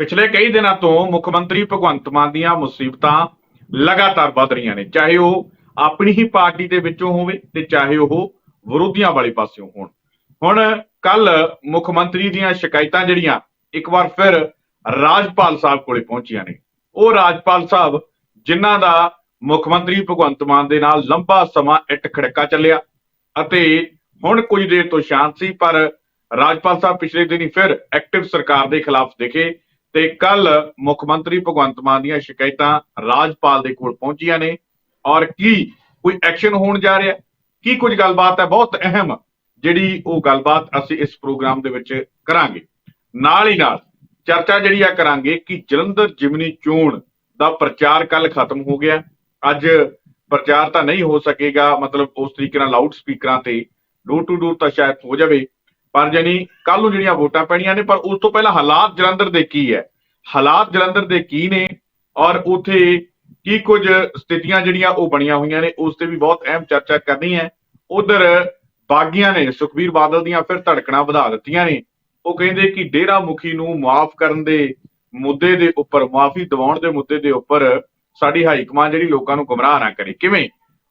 ਪਿਛਲੇ ਕਈ ਦਿਨਾਂ ਤੋਂ ਮੁੱਖ ਮੰਤਰੀ ਭਗਵੰਤ ਮਾਨ ਦੀਆਂ ਮੁਸੀਬਤਾਂ ਲਗਾਤਾਰ ਵੱਧ ਰਹੀਆਂ ਨੇ, ਚਾਹੇ ਉਹ ਆਪਣੀ ਹੀ ਪਾਰਟੀ ਦੇ ਵਿੱਚੋਂ ਹੋਵੇ ਤੇ ਚਾਹੇ ਉਹ ਵਿਰੋਧੀਆਂ ਵਾਲੇ ਪਾਸਿਓਂ ਹੋਣ। ਹੁਣ ਕੱਲ ਮੁੱਖ ਮੰਤਰੀ ਦੀਆਂ ਸ਼ਿਕਾਇਤਾਂ ਜਿਹੜੀਆਂ, ਇੱਕ ਵਾਰ ਫਿਰ ਰਾਜਪਾਲ ਸਾਹਿਬ ਕੋਲੇ ਪਹੁੰਚੀਆਂ ਨੇ। ਉਹ ਰਾਜਪਾਲ ਸਾਹਿਬ ਜਿਨ੍ਹਾਂ ਦਾ ਮੁੱਖ ਮੰਤਰੀ ਭਗਵੰਤ ਮਾਨ ਦੇ ਨਾਲ ਲੰਬਾ ਸਮਾਂ ਇੱਟ ਖੜਕਾ ਚੱਲਿਆ ਅਤੇ ਹੁਣ ਕੁਝ ਦੇਰ ਤੋਂ ਸ਼ਾਂਤ ਸੀ, ਪਰ ਰਾਜਪਾਲ ਸਾਹਿਬ ਪਿਛਲੇ ਦਿਨੀ ਫਿਰ ਐਕਟਿਵ ਸਰਕਾਰ ਦੇ ਖਿਲਾਫ ਦਿਖੇ ਤੇ ਕੱਲ ਮੁੱਖ ਮੰਤਰੀ ਭਗਵੰਤ ਮਾਨ ਦੀਆਂ ਸ਼ਿਕਾਇਤਾਂ ਰਾਜਪਾਲ ਦੇ ਕੋਲ ਪਹੁੰਚੀਆਂ ਨੇ। ਔਰ ਕੀ ਕੋਈ ਐਕਸ਼ਨ ਹੋਣ ਜਾ ਰਿਹਾ? ਕੀ ਕੁਝ ਗੱਲਬਾਤ ਹੈ? ਬਹੁਤ ਅਹਿਮ ਜਿਹੜੀ ਉਹ ਗੱਲਬਾਤ ਅਸੀਂ ਇਸ ਪ੍ਰੋਗਰਾਮ ਦੇ ਵਿੱਚ ਕਰਾਂਗੇ। ਨਾਲ ਹੀ ਨਾਲ ਚਰਚਾ ਜਿਹੜੀ ਆ ਕਰਾਂਗੇ ਕਿ ਜਲੰਧਰ ਜਿਮਨੀ ਚੋਣ ਦਾ ਪ੍ਰਚਾਰ ਕੱਲ ਖਤਮ ਹੋ ਗਿਆ। ਅੱਜ ਪ੍ਰਚਾਰ ਤਾਂ ਨਹੀਂ ਹੋ ਸਕੇਗਾ, ਮਤਲਬ ਉਸ ਤਰੀਕੇ ਨਾਲ ਲਾਊਡ ਸਪੀਕਰਾਂ ਤੇ ਡੋਰ ਟੂ ਡੋਰ ਤਾਂ ਸ਼ਾਇਦ ਹੋ ਜਾਵੇ। ਪਰ ਜਾਨੀ ਕੱਲ ਨੂੰ ਜਿਹੜੀਆਂ ਵੋਟਾਂ ਪੈਣੀਆਂ ਨੇ, ਪਰ ਉਸ ਤੋਂ ਪਹਿਲਾਂ ਹਾਲਾਤ ਜਲੰਧਰ ਦੇ ਕੀ ਹੈ? ਹਾਲਾਤ ਜਲੰਧਰ ਦੇ ਕੀ ਨੇ? ਔਰ ਉਥੇ ਕੀ ਕੁਝ ਸਥਿਤੀਆਂ ਜਿਹੜੀਆਂ ਉਹ ਬਣੀਆਂ ਹੋਈਆਂ ਨੇ, ਉਸ ਤੇ ਵੀ ਬਹੁਤ ਅਹਿਮ ਚਰਚਾ ਕਰਨੀ ਹੈ। ਉਧਰ ਬਾਗੀਆਂ ਨੇ ਸੁਖਬੀਰ ਬਾਦਲ ਦੀਆਂ ਫਿਰ ਧੜਕਣਾਂ ਵਧਾ ਦਿੱਤੀਆਂ ਨੇ। ਉਹ ਕਹਿੰਦੇ ਕਿ ਡੇਰਾ ਮੁਖੀ ਨੂੰ ਮਾਫ ਕਰਨ ਦੇ ਮੁੱਦੇ ਦੇ ਉੱਪਰ ਮਾਫੀ ਦਿਵਾਉਣ ਦੇ ਮੁੱਦੇ ਦੇ ਉੱਪਰ ਸਾਡੀ ਹਾਈ ਕਮਾਂਡ ਜਿਹੜੀ ਲੋਕਾਂ ਨੂੰ ਗੁੰਮਰਾਹ ਨਾ ਕਰੇ। ਕਿਵੇਂ?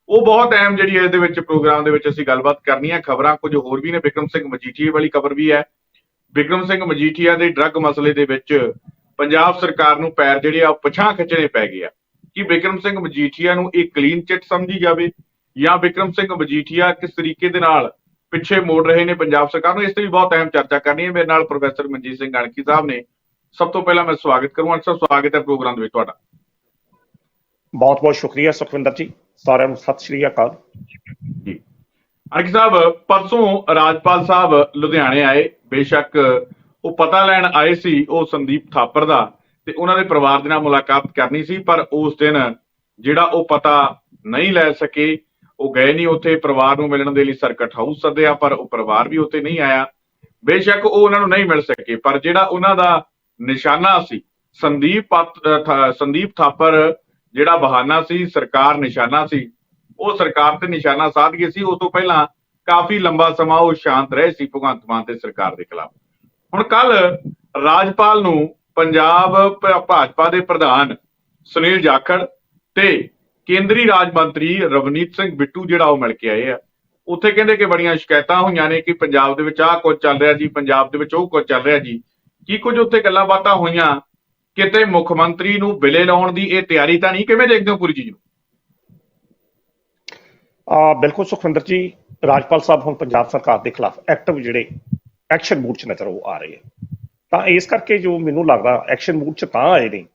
ਉਹ ਬਹੁਤ ਅਹਿਮ ਜਿਹੜੀ ਹੈ ਇਹਦੇ ਵਿੱਚ ਪ੍ਰੋਗਰਾਮ ਦੇ ਵਿੱਚ ਅਸੀਂ ਗੱਲਬਾਤ ਕਰਨੀ ਹੈ। ਖਬਰਾਂ ਕੁਝ ਹੋਰ ਵੀ ਨੇ। ਬਿਕਰਮ ਸਿੰਘ ਮਜੀਠੀਆ ਵਾਲੀ ਖਬਰ ਵੀ ਹੈ। ਬਿਕਰਮ ਸਿੰਘ ਮਜੀਠੀਆ ਦੇ ਡਰੱਗ ਮਸਲੇ ਦੇ ਵਿੱਚ ਪੰਜਾਬ ਸਰਕਾਰ ਨੂੰ ਪੈਰ ਜਿਹੜੇ ਆ ਉਹ ਪਛਾਂ ਖਿੱਚਣੇ ਪੈ ਗਏ ਆ। ਕਿ ਬਿਕਰਮ ਸਿੰਘ ਮਜੀਠੀਆ ਨੂੰ ਇਹ ਕਲੀਨ ਚਿੱਟ ਸਮਝੀ ਜਾਵੇ ਜਾਂ ਬਿਕਰਮ ਸਿੰਘ ਮਜੀਠੀਆ ਕਿਸ ਤਰੀਕੇ ਦੇ ਨਾਲ ਪਿੱਛੇ ਮੋੜ ਰਹੇ ਨੇ ਪੰਜਾਬ ਸਰਕਾਰ ਨੂੰ, ਇਸ ਤੇ ਵੀ ਬਹੁਤ ਅਹਿਮ ਚਰਚਾ ਕਰਨੀ ਹੈ। ਮੇਰੇ ਨਾਲ ਪ੍ਰੋਫੈਸਰ ਮਨਜੀਤ ਸਿੰਘ ਗਣਕੀ ਸਾਹਿਬ ਨੇ। ਸਭ ਤੋਂ ਪਹਿਲਾਂ ਮੈਂ ਸਵਾਗਤ ਕਰੂੰਗਾ ਸਰ ਸਵਾਗਤ ਹੈ ਪ੍ਰੋਗਰਾਮ ਦੇ ਵਿੱਚ ਤੁਹਾਡਾ। ਬਹੁਤ ਬਹੁਤ ਸ਼ੁਕਰੀਆ ਸੁਖਵਿੰਦਰ ਜੀ। ਸਾਰਿਆਂ ਨੂੰ ਸਤਿ ਸ਼੍ਰੀ ਅਕਾਲ। ਜੀ। ਅਣਖ ਸਾਹਿਬ, ਪਰਸੋਂ ਰਾਜਪਾਲ ਸਾਹਿਬ ਲੁਧਿਆਣੇ ਆਏ। ਬੇਸ਼ੱਕ ਉਹ ਪਤਾ ਲੈਣ ਆਏ ਸੀ ਉਹ ਸੰਦੀਪ ਥਾਪਰ ਦਾ ਤੇ ਉਹਨਾਂ ਦੇ ਪਰਿਵਾਰ ਦੇ ਨਾਲ ਮੁਲਾਕਾਤ ਕਰਨੀ ਸੀ, ਪਰ ਉਸ ਦਿਨ ਜਿਹੜਾ ਉਹ ਪਤਾ ਨਹੀਂ ਲੈ ਸਕੇ, ਉਹ ਗਏ ਨਹੀਂ ਉੱਥੇ। ਪਰਿਵਾਰ ਨੂੰ ਮਿਲਣ ਦੇ ਲਈ ਸਰਕਟ ਹਾਊਸ ਸੱਦਿਆ, ਪਰ ਉਹ ਪਰਿਵਾਰ ਵੀ ਉੱਥੇ ਨਹੀਂ ਆਇਆ। ਬੇਸ਼ੱਕ ਉਹ ਉਹਨਾਂ ਨੂੰ ਨਹੀਂ ਮਿਲ ਸਕੇ, ਪਰ ਜਿਹੜਾ ਉਹਨਾਂ ਦਾ ਨਿਸ਼ਾਨਾ ਸੀ, ਸੰਦੀਪ ਪਤ- ਸੰਦੀਪ ਥਾਪਰ ਜਿਹੜਾ ਬਹਾਨਾ ਸੀ, ਸਰਕਾਰ ਨਿਸ਼ਾਨਾ ਸੀ, ਉਹ ਸਰਕਾਰ ਤੇ ਨਿਸ਼ਾਨਾ ਸਾਧ ਗਈ ਸੀ ਉਸ ਤੋਂ ਪਹਿਲਾਂ ਕਾਫੀ ਲੰਬਾ ਸਮਾਂ ਉਹ ਸ਼ਾਂਤ ਰਹੇ ਸੀ ਭਗਵੰਤ ਮਾਨ ਤੇ ਸਰਕਾਰ ਦੇ ਖਿਲਾਫ। ਹੁਣ ਕੱਲ ਰਾਜਪਾਲ ਨੂੰ ਪੰਜਾਬ ਭਾਜਪਾ ਦੇ ਪ੍ਰਧਾਨ ਸੁਨੀਲ ਜਾਖੜ ਤੇ ਕੇਂਦਰੀ ਰਾਜ ਮੰਤਰੀ ਰਵਨੀਤ ਸਿੰਘ ਬਿੱਟੂ ਜਿਹੜਾ ਉਹ ਮਿਲ ਕੇ ਆਏ ਆ। ਉੱਥੇ ਕਹਿੰਦੇ ਕਿ ਬੜੀਆਂ ਸ਼ਿਕਾਇਤਾਂ ਹੋਈਆਂ ਨੇ ਕਿ ਪੰਜਾਬ ਦੇ ਵਿੱਚ ਆਹ ਕੁਝ ਚੱਲ ਰਿਹਾ ਜੀ, ਪੰਜਾਬ ਦੇ ਵਿੱਚ ਉਹ ਕੁਝ ਚੱਲ ਰਿਹਾ ਜੀ। ਕੀ ਕੁਝ ਉੱਥੇ ਗੱਲਾਂ ਬਾਤਾਂ ਹੋਈਆਂ? ਕਿਤੇ ਮੁੱਖ ਮੰਤਰੀ ਨੂੰ ਬਿਲੇ ਲਾਉਣ ਦੀ ਇਹ ਤਿਆਰੀ ਤਾਂ ਨਹੀਂ? ਕਿਵੇਂ ਦੇਖਦੇ ਹੋ ਪੂਰੀ ਚੀਜ਼ ਨੂੰ? ਆ, ਬਿਲਕੁਲ ਸੁਖਵਿੰਦਰ ਜੀ, ਰਾਜਪਾਲ ਸਾਹਿਬ ਹੁਣ ਪੰਜਾਬ ਸਰਕਾਰ ਦੇ ਖਿਲਾਫ ਐਕਟਿਵ ਜਿਹੜੇ ਐਕਸ਼ਨ ਮੂਡ 'ਚ ਨਜ਼ਰ ਉਹ ਆ ਰਹੇ ਆ। ਤਾਂ ਇਸ ਕਰਕੇ ਜੋ ਮੈਨੂੰ ਲੱਗਦਾ ਐਕਸ਼ਨ ਮੂਡ 'ਚ ਤਾਂ ਆਏ ਨੇ,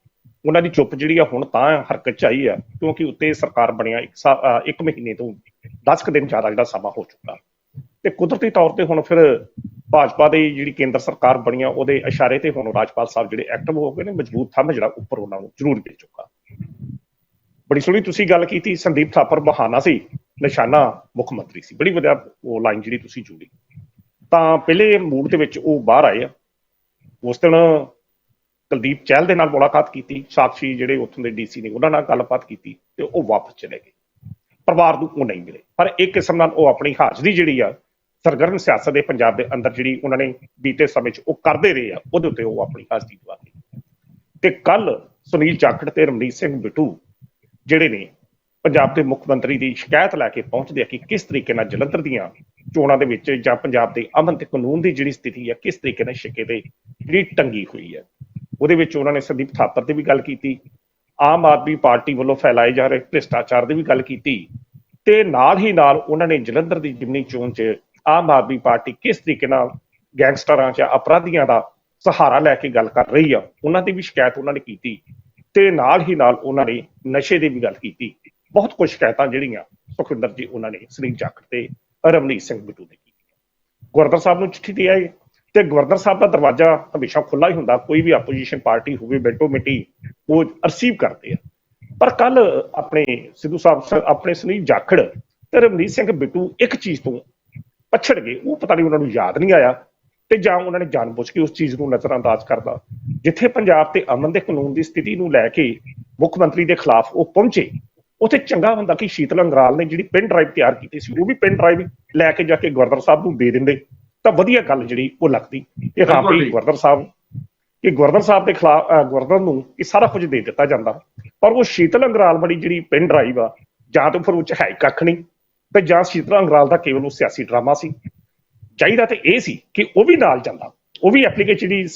ਉਹਨਾਂ ਦੀ ਚੁੱਪ ਜਿਹੜੀ ਆ ਹੁਣ ਤਾਂ ਹਰਕਤ 'ਚ ਆਈ ਆ, ਕਿਉਂਕਿ ਉੱਤੇ ਸਰਕਾਰ ਬਣਿਆ ਇੱਕ ਮਹੀਨੇ ਤੋਂ 10 ਕੁ ਦਿਨ ਜ਼ਿਆਦਾ ਜਿਹੜਾ ਸਮਾਂ ਹੋ ਚੁੱਕਾ। ਤੇ ਕੁਦਰਤੀ ਤੌਰ ਤੇ ਹੁਣ ਫਿਰ ਭਾਜਪਾ ਦੀ ਜਿਹੜੀ ਕੇਂਦਰ ਸਰਕਾਰ ਬਣੀ ਆ, ਉਹਦੇ ਇਸ਼ਾਰੇ ਤੇ ਹੁਣ ਰਾਜਪਾਲ ਸਾਹਿਬ ਜਿਹੜੇ ਐਕਟਿਵ ਹੋ ਗਏ ਨੇ, ਮਜ਼ਬੂਤ ਥੰਮ ਜਿਹੜਾ ਉੱਪਰ ਉਹਨਾਂ ਨੂੰ ਜ਼ਰੂਰ ਮਿਲ ਚੁੱਕਾ। ਬੜੀ ਸੋਹਣੀ ਤੁਸੀਂ ਗੱਲ ਕੀਤੀ, ਸੰਦੀਪ ਥਾਪਰ ਬਹਾਨਾ ਸੀ, ਨਿਸ਼ਾਨਾ ਮੁੱਖ ਮੰਤਰੀ ਸੀ। ਬੜੀ ਵਧੀਆ ਉਹ ਲਾਈਨ ਜਿਹੜੀ ਤੁਸੀਂ ਜੋੜੀ। ਤਾਂ ਪਹਿਲੇ ਮੂਡ ਦੇ ਵਿੱਚ ਉਹ ਬਾਹਰ ਆਏ ਆ। ਉਸ ਦਿਨ ਕੁਲਦੀਪ ਚਹਿਲ ਦੇ ਨਾਲ ਮੁਲਾਕਾਤ ਕੀਤੀ, ਸਾਕਸ਼ੀ ਜਿਹੜੇ ਉੱਥੋਂ ਦੇ ਡੀਸੀ ਨੇ, ਉਹਨਾਂ ਨਾਲ ਗੱਲਬਾਤ ਕੀਤੀ ਤੇ ਉਹ ਵਾਪਸ ਚਲੇ ਗਏ। ਪਰਿਵਾਰ ਨੂੰ ਉਹ ਨਹੀਂ ਮਿਲੇ। ਪਰ ਇੱਕ ਕਿਸਮ ਨਾਲ ਉਹ ਆਪਣੀ ਹਾਜ਼ਰੀ ਜਿਹੜੀ ਆ ਸਰਗਰਮ ਸਿਆਸਤ ਦੇ ਪੰਜਾਬ ਦੇ ਅੰਦਰ ਜਿਹੜੀ ਉਹਨਾਂ ਨੇ ਬੀਤੇ ਸਮੇਂ 'ਚ ਉਹ ਕਰਦੇ ਰਹੇ ਆ, ਉਹਦੇ ਉੱਤੇ ਉਹ ਆਪਣੀ ਹਾਜ਼ਰੀ ਦਵਾ ਗਏ ਤੇ ਕੱਲ ਸੁਨੀਲ ਜਾਖੜ ਤੇ ਰਮਨੀਤ ਸਿੰਘ ਬਿੱਟੂ ਜਿਹੜੇ ਨੇ ਪੰਜਾਬ ਦੇ ਮੁੱਖ ਮੰਤਰੀ ਦੀ ਸ਼ਿਕਾਇਤ ਲੈ ਕੇ ਪਹੁੰਚਦੇ ਆ ਕਿ ਕਿਸ ਤਰੀਕੇ ਨਾਲ ਜਲੰਧਰ ਦੀਆਂ ਚੋਣਾਂ ਦੇ ਵਿੱਚ ਜਾਂ ਪੰਜਾਬ ਦੇ ਅਮਨ ਤੇ ਕਾਨੂੰਨ ਦੀ ਜਿਹੜੀ ਸਥਿਤੀ ਹੈ ਕਿਸ ਤਰੀਕੇ ਨਾਲ ਛਿੱਕੇ ਤੇ ਜਿਹੜੀ ਟੰਗੀ ਹੋਈ ਹੈ ਉਹਦੇ ਵਿੱਚ ਉਹਨਾਂ ਨੇ ਸੰਦੀਪ ਥਾਪਰ ਦੀ ਵੀ ਗੱਲ ਕੀਤੀ, ਆਮ ਆਦਮੀ ਪਾਰਟੀ ਵੱਲੋਂ ਫੈਲਾਏ ਜਾ ਰਹੇ ਭ੍ਰਿਸ਼ਟਾਚਾਰ ਦੀ ਵੀ ਗੱਲ ਕੀਤੀ ਤੇ ਨਾਲ ਹੀ ਨਾਲ ਉਹਨਾਂ ਨੇ ਜਲੰਧਰ ਦੀ ਜਿਮਨੀ ਚੋਣ 'ਚ ਆਮ ਆਦਮੀ ਪਾਰਟੀ ਕਿਸ ਤਰੀਕੇ ਨਾਲ ਗੈਂਗਸਟਰਾਂ ਜਾਂ ਅਪਰਾਧੀਆਂ ਦਾ ਸਹਾਰਾ ਲੈ ਕੇ ਗੱਲ ਕਰ ਰਹੀ ਆ, ਉਹਨਾਂ ਦੀ ਵੀ ਸ਼ਿਕਾਇਤ ਉਹਨਾਂ ਨੇ ਕੀਤੀ ਤੇ ਨਾਲ ਹੀ ਨਾਲ ਉਹਨਾਂ ਨੇ ਨਸ਼ੇ ਦੀ ਵੀ ਗੱਲ ਕੀਤੀ। ਬਹੁਤ ਕੁਝ ਸ਼ਿਕਾਇਤਾਂ ਜਿਹੜੀਆਂ ਸੁਖਵਿੰਦਰ ਜੀ ਉਹਨਾਂ ਨੇ ਸੁਨੀਲ ਜਾਖੜ ਤੇ ਰਮਨੀਤ ਸਿੰਘ ਬਿੱਟੂ ਨੇ ਕੀਤੀ ਗਵਰਨਰ ਸਾਹਿਬ ਨੂੰ ਚਿੱਠੀ ਦੇ ਆਏ ਤੇ ਗਵਰਨਰ ਸਾਹਿਬ ਦਾ ਦਰਵਾਜ਼ਾ ਹਮੇਸ਼ਾ ਖੁੱਲਾ ਹੀ ਹੁੰਦਾ, ਕੋਈ ਵੀ ਆਪੋਜੀਸ਼ਨ ਪਾਰਟੀ ਹੋਵੇ ਬੈਠੋ ਮਿੱਟੀ, ਉਹ ਰਿਸੀਵ ਕਰਦੇ ਆ। ਪਰ ਕੱਲ ਆਪਣੇ ਸਿੱਧੂ ਸਾਹਿਬ, ਆਪਣੇ ਸੁਨੀਲ ਜਾਖੜ ਤੇ ਰਮਨੀਤ ਸਿੰਘ ਬਿੱਟੂ ਇੱਕ ਚੀਜ਼ ਤੋਂ ਪਛੜ ਗਏ। ਉਹ ਪਤਾ ਨਹੀਂ ਉਹਨਾਂ ਨੂੰ ਯਾਦ ਨਹੀਂ ਆਇਆ ਤੇ ਜਾਂ ਉਹਨਾਂ ਨੇ ਜਾਣਬੁੱਝ ਕੇ ਉਸ ਚੀਜ਼ ਨੂੰ ਨਜ਼ਰਅੰਦਾਜ਼ ਕਰਦਾ ਜਿੱਥੇ ਪੰਜਾਬ ਤੇ ਅਮਨ ਦੇ ਕਾਨੂੰਨ ਦੀ ਸਥਿਤੀ ਨੂੰ ਲੈ ਕੇ ਮੁੱਖ ਮੰਤਰੀ ਦੇ ਖਿਲਾਫ ਉਹ ਪਹੁੰਚੇ ਉੱਥੇ ਚੰਗਾ ਹੁੰਦਾ ਕਿ ਸ਼ੀਤਲ ਅੰਗਰਾਲ ਨੇ ਜਿਹੜੀ ਪਿੰਨ ਡਰਾਈਵ ਤਿਆਰ ਕੀਤੀ ਸੀ ਉਹ ਵੀ ਪਿੰਨ ਡਰਾਈਵ ਲੈ ਕੇ ਜਾ ਕੇ ਗਵਰਨਰ ਸਾਹਿਬ ਨੂੰ ਦੇ ਦਿੰਦੇ। ਤਾਂ ਵਧੀਆ ਗੱਲ ਜਿਹੜੀ ਉਹ ਲੱਗਦੀ। ਇਹ ਜੀ। ਗਵਰਨਰ ਸਾਹਿਬ ਕਿ ਗਵਰਨਰ ਸਾਹਿਬ ਦੇ ਖਿਲਾਫ ਗਵਰਨਰ ਨੂੰ ਇਹ ਸਾਰਾ ਕੁਝ ਦੇ ਦਿੱਤਾ ਜਾਂਦਾ। ਪਰ ਉਹ ਸ਼ੀਤਲ ਅੰਗਰਾਲ ਵਾਲੀ ਜਿਹੜੀ ਪਿੰਨ ਡਰਾਈਵ ਆ ਜਾਂ ਤਾਂ ਫਿਰ ਉਹ 'ਚ ਹੀ ਕੱਖ ਨਹੀਂ। ਤੇ ਜਾਂ ਸ਼ੀਤਲ ਅੰਗਰਾਲ ਦਾ ਕੇਵਲ ਉਹ ਸਿਆਸੀ ਡਰਾਮਾ ਸੀ। ਚਾਹੀਦਾ ਤੇ ਇਹ ਸੀ ਕਿ ਉਹ ਵੀ ਨਾਲ ਜਾਂਦਾ। ਉਹ ਵੀ ਐਪਲੀਕੇਸ਼ਨ ਦੀ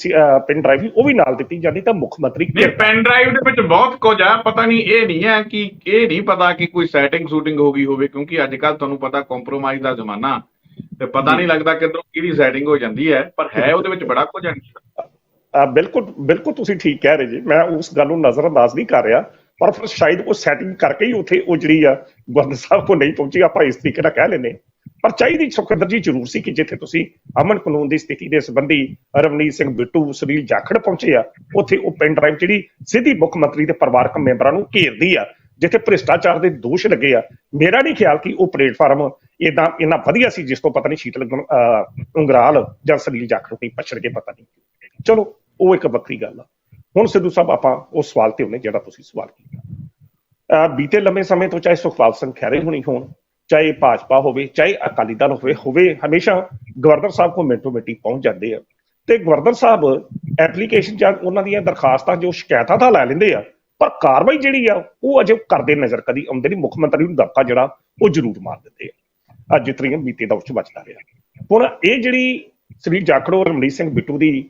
ਪਿੰਨ ਡਰਾਈਵ ਉਹ ਵੀ ਨਾਲ ਦਿੱਤੀ ਜਾਂਦੀ ਤਾਂ ਮੁੱਖ ਮੰਤਰੀ ਨਹੀਂ ਪੈਨ ਡਰਾਈਵ ਦੇ ਵਿੱਚ ਬਹੁਤ ਕੁਝ ਆ ਪਤਾ ਨਹੀਂ ਇਹ ਨਹੀਂ ਹੈ ਕਿ ਇਹ ਨਹੀਂ ਪਤਾ ਕਿ ਕੋਈ ਸੈਟਿੰਗ ਸ਼ੂਟਿੰਗ ਹੋ ਗਈ ਹੋਵੇ ਕਿਉਂਕਿ ਅੱਜ ਕੱਲ ਤੁਹਾਨੂੰ ਪਤਾ ਕੰਪਰੋਮਾਈਜ਼ ਦਾ ਜ਼ਮਾਨਾ ਤੇ ਪਤਾ ਨਹੀਂ ਲੱਗਦਾ ਕਿੱਧਰੋਂ ਕਿਹਦੀ ਸੈਟਿੰਗ ਹੋ ਜਾਂਦੀ ਹੈ ਪਰ ਹੈ ਉਹਦੇ ਵਿੱਚ ਬੜਾ ਕੁਝ ਹੈ। ਬਿਲਕੁਲ ਬਿਲਕੁਲ ਤੁਸੀਂ ਠੀਕ ਕਹਿ ਰਹੇ ਜੀ। ਮੈਂ ਉਸ ਗੱਲ ਨੂੰ ਨਜ਼ਰਅੰਦਾਜ਼ ਨਹੀਂ ਕਰ ਰਿਹਾ। ਪਰ ਫਿਰ ਸ਼ਾਇਦ ਉਹ ਸੈਟਿੰਗ ਕਰਕੇ ਹੀ ਉੱਥੇ ਉਹ ਜਿਹੜੀ ਆ ਗਵਰਨਰ ਸਾਹਿਬ ਕੋ ਨਹੀਂ ਪਹੁੰਚੀ, ਆਪਾਂ ਇਸ ਤਰੀਕੇ ਨਾਲ ਕਹਿ ਲੈਨੇ ਪਰ ਚਾਹੀਦੀ ਸੁਖਿੰਦਰ ਜੀ ਜ਼ਰੂਰ ਸੀ ਕਿ ਜਿੱਥੇ ਤੁਸੀਂ ਅਮਨ ਕਾਨੂੰਨ ਦੀ ਸਥਿਤੀ ਦੇ ਸੰਬੰਧੀ ਰਵਨੀਤ ਸਿੰਘ ਬਿੱਟੂ, ਸੁਨੀਲ ਜਾਖੜ ਪਹੁੰਚੇ ਆ, ਉੱਥੇ ਉਹ ਪਿੰਡ ਡਰਾਈਵ ਜਿਹੜੀ ਸਿੱਧੀ ਮੁੱਖ ਮੰਤਰੀ ਦੇ ਪਰਿਵਾਰਕ ਮੈਂਬਰਾਂ ਨੂੰ ਘੇਰਦੀ ਆ, ਜਿੱਥੇ ਭ੍ਰਿਸ਼ਟਾਚਾਰ ਦੇ ਦੋਸ਼ ਲੱਗੇ ਆ। ਮੇਰਾ ਨਹੀਂ ਖਿਆਲ ਕਿ ਉਹ ਪਲੇਟਫਾਰਮ ਇਦਾਂ ਇੰਨਾ ਵਧੀਆ ਸੀ, ਜਿਸ ਤੋਂ ਪਤਾ ਨਹੀਂ ਸ਼ੀਤਲ ਅਹ, ਉਂਗਰਾਲ ਜਾਂ ਸੁਨੀਲ ਜਾਖੜ ਕੋਈ ਪਛੜ ਕੇ ਪਤਾ ਨਹੀਂ। ਚਲੋ, ਉਹ ਇੱਕ ਵੱਖਰੀ ਗੱਲ ਆ। ਹੁਣ ਸਿੱਧੂ ਸਾਹਿਬ ਆਪਾਂ ਉਹ ਸਵਾਲ ਤੇ ਹੁੰਨੇ ਜਿਹੜਾ ਤੁਸੀਂ ਸਵਾਲ ਕੀਤਾ। ਬੀਤੇ ਲੰਮੇ ਸਮੇਂ ਤੋਂ ਚਾਹੇ ਸੁਖਪਾਲ ਸਿੰਘ ਖਹਿਰੇ ਹੋਣੀ ਹੋਣ ਚਾਹੇ ਭਾਜਪਾ ਹੋਵੇ ਚਾਹੇ ਅਕਾਲੀ ਦਲ ਹੋਵੇ ਹੋਵੇ ਹਮੇਸ਼ਾ ਗਵਰਨਰ ਸਾਹਿਬ ਕੋ ਮਿੰਟੋ ਮਿੰਟੀ ਪਹੁੰਚ ਜਾਂਦੇ ਆ। ਤੇ ਗਵਰਨਰ ਸਾਹਿਬ ਐਪਲੀਕੇਸ਼ਨ ਜਾਂ ਉਹਨਾਂ ਦੀਆਂ ਦਰਖਾਸਤਾਂ ਜੋ ਸ਼ਿਕਾਇਤਾਂ ਤਾਂ ਲੈ ਲੈਂਦੇ ਆ ਪਰ ਕਾਰਵਾਈ ਜਿਹੜੀ ਆ ਉਹ ਅਜੇ ਕਰਦੇ ਨਜ਼ਰ ਕਦੀ ਆਉਂਦੇ ਨਹੀਂ। ਮੁੱਖ ਮੰਤਰੀ ਨੂੰ ਦਬਕਾ ਜਿਹੜਾ ਉਹ ਜ਼ਰੂਰ ਮਾਰ ਦਿੰਦੇ ਆ। ਅੱਜ ਜਿਤਰੀਆਂ ਬੀਤੇ ਦੌਰ ਚ ਬਚਦਾ ਰਿਹਾ। ਹੁਣ ਇਹ ਜਿਹੜੀ ਸ੍ਰੀ ਜਾਖੜੋ ਰਮਨੀਤ ਸਿੰਘ ਬਿੱਟੂ ਦੀ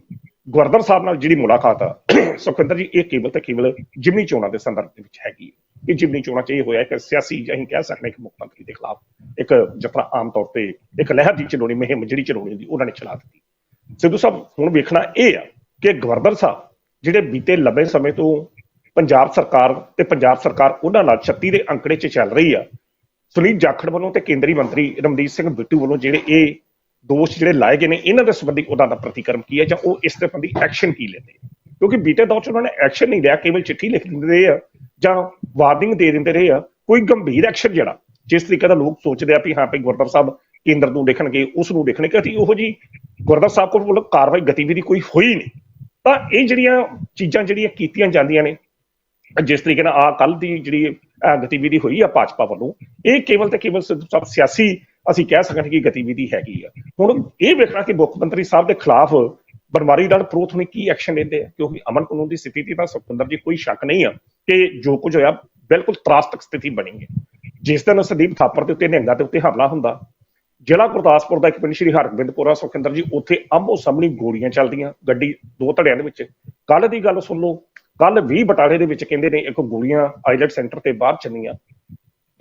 ਗਵਰਨਰ ਸਾਹਿਬ ਨਾਲ ਜਿਹੜੀ ਮੁਲਾਕਾਤ ਆ, ਸੁਖਵਿੰਦਰ ਜੀ, ਇਹ ਕੇਵਲ ਤੇ ਕੇਵਲ ਜਿਮਨੀ ਚੋਣਾਂ ਦੇ ਸੰਦਰਭ ਦੇ ਵਿੱਚ ਹੈਗੀ ਇਹ ਜਿਮਨੀ ਚੋਣਾਂ 'ਚ ਇਹ ਹੋਇਆ ਕਿ ਸਿਆਸੀ ਜਾਂ ਕਹਿ ਸਕਦੇ ਹਾਂ ਕਿ ਮੁੱਖ ਮੰਤਰੀ ਦੇ ਖਿਲਾਫ ਇੱਕ ਜਿਸ ਆਮ ਤੌਰ ਤੇ ਇੱਕ ਲਹਿਰ ਦੀ ਚਲਾਉਣੀ, ਮੁਹਿੰਮ ਜਿਹੜੀ ਚਲਾਉਣੀ ਹੁੰਦੀ, ਉਹਨਾਂ ਨੇ ਚਲਾ ਦਿੱਤੀ। ਸਿੱਧੂ ਸਾਹਿਬ, ਹੁਣ ਵੇਖਣਾ ਇਹ ਆ ਕਿ ਗਵਰਨਰ ਸਾਹਿਬ ਜਿਹੜੇ ਬੀਤੇ ਲੰਬੇ ਸਮੇਂ ਤੋਂ ਪੰਜਾਬ ਸਰਕਾਰ ਤੇ ਪੰਜਾਬ ਸਰਕਾਰ ਉਹਨਾਂ ਨਾਲ 36 ਦੇ ਅੰਕੜੇ 'ਚ ਚੱਲ ਰਹੀ ਆ, ਸੁਨੀਲ ਜਾਖੜ ਵੱਲੋਂ ਤੇ ਕੇਂਦਰੀ ਮੰਤਰੀ ਰਮਦੀਪ ਸਿੰਘ ਬਿੱਟੂ ਵੱਲੋਂ ਜਿਹੜੇ ਇਹ ਦੋਸ਼ ਜਿਹੜੇ ਲਾਏ ਗਏ ਨੇ, ਇਹਨਾਂ ਦੇ ਸੰਬੰਧੀ ਉਹਨਾਂ ਦਾ ਪ੍ਰਤੀਕਰਮ ਕੀ ਹੈ ਜਾਂ ਉਹ ਇਸ ਦੇ ਸੰਬੰਧੀ ਐਕਸ਼ਨ ਕੀ ਲੈਂਦੇ ਕਿਉਂਕਿ ਬੀਤੇ ਦੌਰ 'ਚ ਉਹਨਾਂ ਨੇ ਐਕਸ਼ਨ ਨਹੀਂ ਲਿਆ, ਕੇਵਲ ਚਿੱਠੀ ਲਿਖ ਦਿੰਦੇ ਰਹੇ ਆ ਜਾਂ ਵਾਰਨਿੰਗ ਦੇ ਦਿੰਦੇ ਰਹੇ ਆ। ਕੋਈ ਗੰਭੀਰ ਐਕਸ਼ਨ ਜਿਹੜਾ, ਜਿਸ ਤਰੀਕੇ ਦਾ ਲੋਕ ਸੋਚਦੇ ਆ ਵੀ ਹਾਂ ਵੀ ਗੁਰਦੁਆਰਾ ਸਾਹਿਬ ਕੇਂਦਰ ਨੂੰ ਦੇਖਣਗੇ, ਉਸ ਨੂੰ ਦੇਖਣਗੇ ਕਿ ਉਹੋ ਜੀ ਗੁਰਦੁਆਰਾ ਸਾਹਿਬ ਕੋਲ ਵੱਲੋਂ ਕਾਰਵਾਈ ਗਤੀਵਿਧੀ ਕੋਈ ਹੋਈ ਨਹੀਂ। ਤਾਂ ਇਹ ਜਿਹੜੀਆਂ ਚੀਜ਼ਾਂ ਜਿਹੜੀਆਂ ਕੀਤੀਆਂ ਜਾਂਦੀਆਂ ਨੇ, ਜਿਸ ਤਰੀਕੇ ਨਾਲ ਆ ਕੱਲ ਦੀ ਜਿਹੜੀ ਗਤੀਵਿਧੀ ਹੋਈ ਆ ਭਾਜਪਾ ਵੱਲੋਂ, ਇਹ ਕੇਵਲ ਤੇ ਕੇਵਲ ਸਿਰਫ ਸਭ ਸਿਆਸੀ ਅਸੀਂ ਕਹਿ ਸਕਦੇ ਕਿ ਗਤੀਵਿਧੀ ਹੈਗੀ ਆ। ਹੁਣ ਇਹ ਵੇਖਣਾ ਕਿ ਮੁੱਖ ਮੰਤਰੀ ਸਾਹਿਬ ਦੇ ਖਿਲਾਫ ਬਨਵਾਰੀ ਦਲ ਪ੍ਰੋਥ ਨੇ ਕੀ ਐਕਸ਼ਨ ਲੈਂਦੇ ਆ, ਕਿਉਂਕਿ ਅਮਨ ਕਾਨੂੰਨ ਦੀ ਸਥਿਤੀ ਦੀ ਤਾਂ ਸੁਖਿੰਦਰ ਜੀ ਕੋਈ ਸ਼ੱਕ ਨਹੀਂ ਆ ਕਿ ਜੋ ਕੁਝ ਹੋਇਆ ਬਿਲਕੁਲ ਤਰਾਸਤਕ ਸਥਿਤੀ ਬਣੀ ਹੈ। ਜਿਸ ਦਿਨ ਸੰਦੀਪ ਥਾਪਰ ਦੇ ਉੱਤੇ ਨਿਹੰਗਾਂ ਦੇ ਉੱਤੇ ਹਮਲਾ ਹੁੰਦਾ, ਜ਼ਿਲ੍ਹਾ ਗੁਰਦਾਸਪੁਰ ਦਾ ਇੱਕ ਪਿੰਡ ਸ਼੍ਰੀ ਹਰਗੋਬਿੰਦਪੁਰਾ ਸੁਖਿੰਦਰ ਜੀ, ਉੱਥੇ ਆਮੋ ਸਾਹਮਣੇ ਗੋਲੀਆਂ ਚੱਲਦੀਆਂ ਗੱਡੀ ਦੋ ਧੜਿਆਂ ਦੇ ਵਿੱਚ। ਕੱਲ ਦੀ ਗੱਲ ਸੁਣ ਲਓ ਕੱਲ 20 ਬਟਾਲੇ ਦੇ ਵਿੱਚ ਕਹਿੰਦੇ ਨੇ ਇੱਕ ਗੋਲੀਆਂ ਆਈਲੈਟ ਸੈਂਟਰ ਤੇ ਬਾਹਰ ਚੱਲੀਆਂ।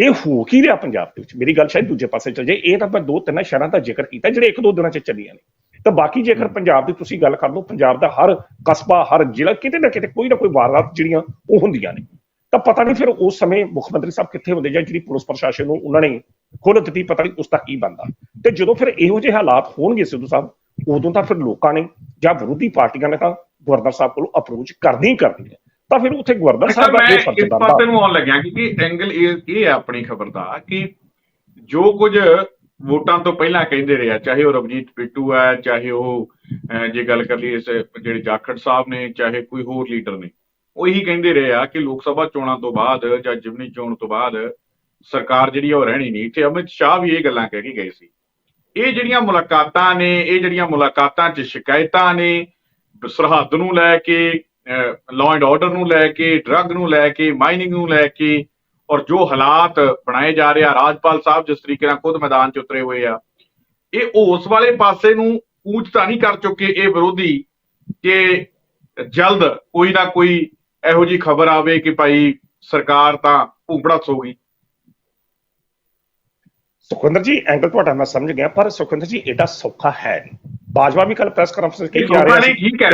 ਇਹ ਹੋ ਕੀ ਰਿਹਾ ਪੰਜਾਬ ਦੇ ਵਿੱਚ? ਮੇਰੀ ਗੱਲ ਸ਼ਾਇਦ ਦੂਜੇ ਪਾਸੇ ਚੱਲ ਜਾਏ। ਇਹ ਤਾਂ ਮੈਂ ਦੋ ਤਿੰਨ ਸ਼ਹਿਰਾਂ ਦਾ ਜ਼ਿਕਰ ਕੀਤਾ ਜਿਹੜੇ ਇੱਕ ਦੋ ਦਿਨਾਂ 'ਚ ਚੱਲੀਆਂ ਨੇ। ਤਾਂ ਬਾਕੀ ਜੇਕਰ ਪੰਜਾਬ ਦੀ ਤੁਸੀਂ ਗੱਲ ਕਰ ਲਓ ਪੰਜਾਬ ਦਾ ਹਰ ਕਸਬਾ ਹਰ ਜ਼ਿਲ੍ਹਾ ਕਿਤੇ ਨਾ ਕਿਤੇ ਕੋਈ ਨਾ ਕੋਈ ਵਾਰਦਾਤ ਜਿਹੜੀਆਂ ਉਹ ਹੁੰਦੀਆਂ ਨੇ। ਤਾਂ ਪਤਾ ਨਹੀਂ ਫਿਰ ਉਸ ਸਮੇਂ ਮੁੱਖ ਮੰਤਰੀ ਸਾਹਿਬ ਕਿੱਥੇ ਹੁੰਦੇ ਜਾਂ ਜਿਹੜੀ ਪੁਲਿਸ ਪ੍ਰਸ਼ਾਸਨ ਨੂੰ ਉਹਨਾਂ ਨੇ ਖੁੱਲ੍ਹ ਦਿੱਤੀ ਪਤਾ ਨਹੀਂ ਉਸ ਦਾ ਕੀ ਬਣਦਾ। ਤੇ ਜਦੋਂ ਫਿਰ ਇਹੋ ਜਿਹੇ ਹਾਲਾਤ ਹੋਣਗੇ ਸਿੱਧੂ ਸਾਹਿਬ ਉਦੋਂ ਤਾਂ ਫਿਰ ਲੋਕਾਂ ਨੇ ਜਾਂ ਵਿਰੋਧੀ ਪਾਰਟੀਆਂ ਨੇ ਤਾਂ ਗਵਰਨਰ ਸਾਹਿਬ ਕੋਲ ਅਪਰੋਚ ਕਰਨੀ ਕਰਨੀ ਹੈ। ਤਾਂ ਫਿਰ ਉੱਥੇ ਗਵਰਨਰ ਅੱਛਾ ਸਾਹਿਬ ਦਾ ਮੈਂ ਇਹ ਫਰਜ਼ ਪਾਸੇ ਬਣਦਾ। ਨੂੰ ਆਉਣ ਲੱਗਿਆ ਕਿਉਂਕਿ ਐਂਗਲ ਇਹ ਇਹ ਹੈ ਆਪਣੀ ਖਬਰ ਦਾ ਕਿ ਜੋ ਕੁਝ ਵੋਟਾਂ ਤੋਂ ਪਹਿਲਾਂ ਕਹਿੰਦੇ ਰਹੇ ਚਾਹੇ ਉਹ ਰਵਨੀਤ ਬਿੱਟੂ ਹੈ ਚਾਹੇ ਉਹ ਜੇ ਗੱਲ ਕਰ ਲਈ ਇਸ ਜਿਹੜੇ ਜਾਖੜ ਸਾਹਿਬ ਨੇ ਚਾਹੇ ਕੋਈ ਹੋਰ ਲੀਡਰ ਨੇ ਉਹ ਇਹੀ ਕਹਿੰਦੇ ਰਹੇ ਆ ਕਿ ਲੋਕ ਸਭਾ ਚੋਣਾਂ ਤੋਂ ਬਾਅਦ ਜਾਂ ਜਿਮਨੀ ਚੋਣ ਤੋਂ ਬਾਅਦ ਸਰਕਾਰ ਜਿਹੜੀ ਉਹ ਰਹਿਣੀ ਨਹੀਂ। ਇੱਥੇ ਅਮਿਤ ਸ਼ਾਹ ਵੀ ਇਹ ਗੱਲਾਂ ਕਹਿ ਕੇ ਗਏ ਸੀ। ਇਹ ਜਿਹੜੀਆਂ ਮੁਲਾਕਾਤਾਂ ਨੇ ਇਹ ਜਿਹੜੀਆਂ ਮੁਲਾਕਾਤਾਂ 'ਚ ਸ਼ਿਕਾਇਤਾਂ ਨੇ ਸਰਹੱਦ ਨੂੰ ਲੈ ਕੇ ਲਾਅ ਐਂਡ ਆਰਡਰ ਨੂੰ ਲੈ ਕੇ ਡਰੱਗ ਨੂੰ ਲੈ ਕੇ ਮਾਈਨਿੰਗ ਨੂੰ ਲੈ ਕੇ ਔਰ ਜੋ ਹਾਲਾਤ ਬਣਾਏ ਜਾ ਰਹੇ ਆ, ਰਾਜਪਾਲ ਸਾਹਿਬ ਜਿਸ ਤਰੀਕੇ ਨਾਲ ਖੁਦ ਮੈਦਾਨ 'ਚ ਉਤਰੇ ਹੋਏ ਆ, ਇਹ ਉਸ ਵਾਲੇ ਪਾਸੇ ਨੂੰ ਕੂਚ ਤਾਂ ਨਹੀਂ ਕਰ ਚੁੱਕੇ ਇਹ ਵਿਰੋਧੀ ਕਿ ਜਲਦ ਕੋਈ ਨਾ ਕੋਈ ਇਹੋ ਜੀ ਖਬਰ ਆਵੇ ਕਿ ਭਾਈ ਸਰਕਾਰ ਤਾਂ ਭੂਪੜਤ ਹੋ ਗਈ। ਸੁਖਵਿੰਦਰ ਜੀ ਐਂਗਲ ਤੁਹਾਡਾ ਮੈਂ ਸਮਝ ਗਿਆ ਪਰ ਸੁਖਵਿੰਦਰ ਜੀ ਐਡਾ ਸੌਖਾ ਹੈ ਬਾਜਵਾ ਵੀ ਕੱਲ ਪ੍ਰੈਸ ਕਾਨਫਰੰਸ ਇਹ ਕੀ ਆ ਲੋਕਾਂ ਰਿਹਾ ਸੀ। ਠੀਕ ਹੈ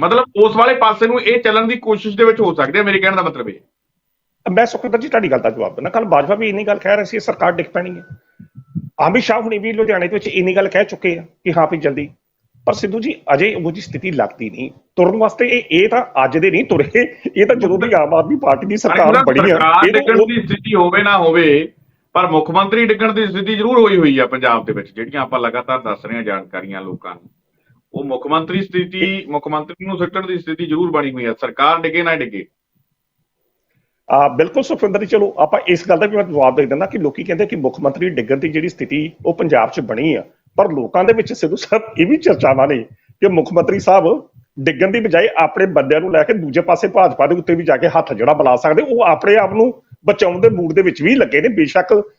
ਮਤਲਬ ਉਸ ਵਾਲੇ ਪਾਸੇ ਨੂੰ ਇਹ ਚੱਲਣ ਦੀ ਕੋਸ਼ਿਸ਼ ਦੇ ਵਿੱਚ ਹੋ ਸਕਦੇ ਆ ਮੇਰੇ ਕਹਿਣ ਦਾ ਮਤਲਬ ਇਹ। ਮੈਂ ਸੁਖਵਿੰਦਰ ਜੀ ਤੁਹਾਡੀ ਗੱਲ ਦਾ ਜਵਾਬ ਦਿੰਦਾ। ਕੱਲ ਬਾਜਵਾ ਵੀ ਇੰਨੀ ਗੱਲ ਕਹਿ ਰਿਹਾ ਸੀ ਸਰਕਾਰ ਡਿੱਗ ਪੈਣੀ ਹੈ। ਅਮਿਤ ਸ਼ਾਹ ਹੁਣੀ ਵੀ ਲੁਧਿਆਣੇ ਦੇ ਵਿੱਚ ਇੰਨੀ ਗੱਲ ਕਹਿ ਚੁੱਕੇ ਆ ਕਿ ਹਾਂ ਵੀ ਜਲਦੀ। ਪਰ ਸਿੱਧੂ ਜੀ ਅਜੇ ਉਹ ਜੀ ਸਥਿਤੀ ਲੱਗਦੀ ਨਹੀਂ। ਤੁਰਨ ਵਾਸਤੇ ਇਹ ਇਹ ਤਾਂ ਅੱਜ ਦੇ ਨਹੀਂ ਤੁਰੇ। ਇਹ ਤਾਂ ਜਦੋਂ ਦੀ ਆਮ ਆਦਮੀ ਪਾਰਟੀ ਦੀ ਸਰਕਾਰ ਬਣੀ ਆ ਇਹ ਦੀ ਸਥਿਤੀ ਹੋਵੇ ਨਾ ਹੋਵੇ ਪਰ ਮੁੱਖ ਮੰਤਰੀ ਡਿੱਗਣ ਦੀ ਸਥਿਤੀ ਜ਼ਰੂਰ ਹੋਈ ਹੋਈ ਆ ਪੰਜਾਬ ਦੇ ਵਿੱਚ, ਜਿਹੜੀਆਂ ਆਪਾਂ ਲਗਾਤਾਰ ਦੱਸ ਰਹੇ ਹਾਂ ਜਾਣਕਾਰੀਆਂ ਲੋਕਾਂ ਨੂੰ। ਉਹ ਮੁੱਖ ਮੰਤਰੀ ਸਥਿਤੀ, ਮੁੱਖ ਮੰਤਰੀ ਨੂੰ ਸਿੱਟਣ ਦੀ ਸਥਿਤੀ ਜ਼ਰੂਰ ਬਣੀ ਹੋਈ ਆ। ਸਰਕਾਰ ਡਿੱਗੇ ਨਾ ਡਿੱਗੇ। ਆ, ਬਿਲਕੁਲ ਸੁਖਵਿੰਦਰ ਜੀ, ਚਲੋ ਆਪਾਂ ਇਸ ਗੱਲ ਦਾ ਵੀ ਮੈਂ ਜਵਾਬ ਦੇ ਦਿੰਦਾ ਕਿ ਲੋਕੀ ਕਹਿੰਦੇ ਕਿ ਮੁੱਖ ਮੰਤਰੀ ਡਿੱਗਣ ਦੀ ਜਿਹੜੀ ਸਥਿਤੀ, ਉਹ ਪੰਜਾਬ 'ਚ ਬਣੀ ਆ। ਪਰ ਲੋਕਾਂ ਦੇ ਵਿੱਚ ਸਿੱਧੂ ਸਾਹਿਬ ਇਹ ਵੀ ਚਰਚਾਵਾਂ ਨੇ ਕਿ ਮੁੱਖ ਮੰਤਰੀ ਸਾਹਿਬ ਡਿੱਗਣ ਦੀ ਬਜਾਏ ਆਪਣੇ ਬੰਦਿਆਂ ਨੂੰ ਲੈ ਕੇ ਦੂਜੇ ਪਾਸੇ ਭਾਜਪਾ ਦੇ ਉੱਤੇ ਵੀ ਜਾ ਕੇ ਹੱਥ ਜਿਹੜਾ ਬੁਲਾ ਸਕਦੇ, ਉਹ ਆਪਣੇ ਆਪ ਨੂੰ ਬਚਾਉਣ ਦੇ ਮੂਡ ਦੇ ਵਿੱਚ ਵੀ ਲੱਗੇ ਨੇ। ਬੇਸ਼ੱਕ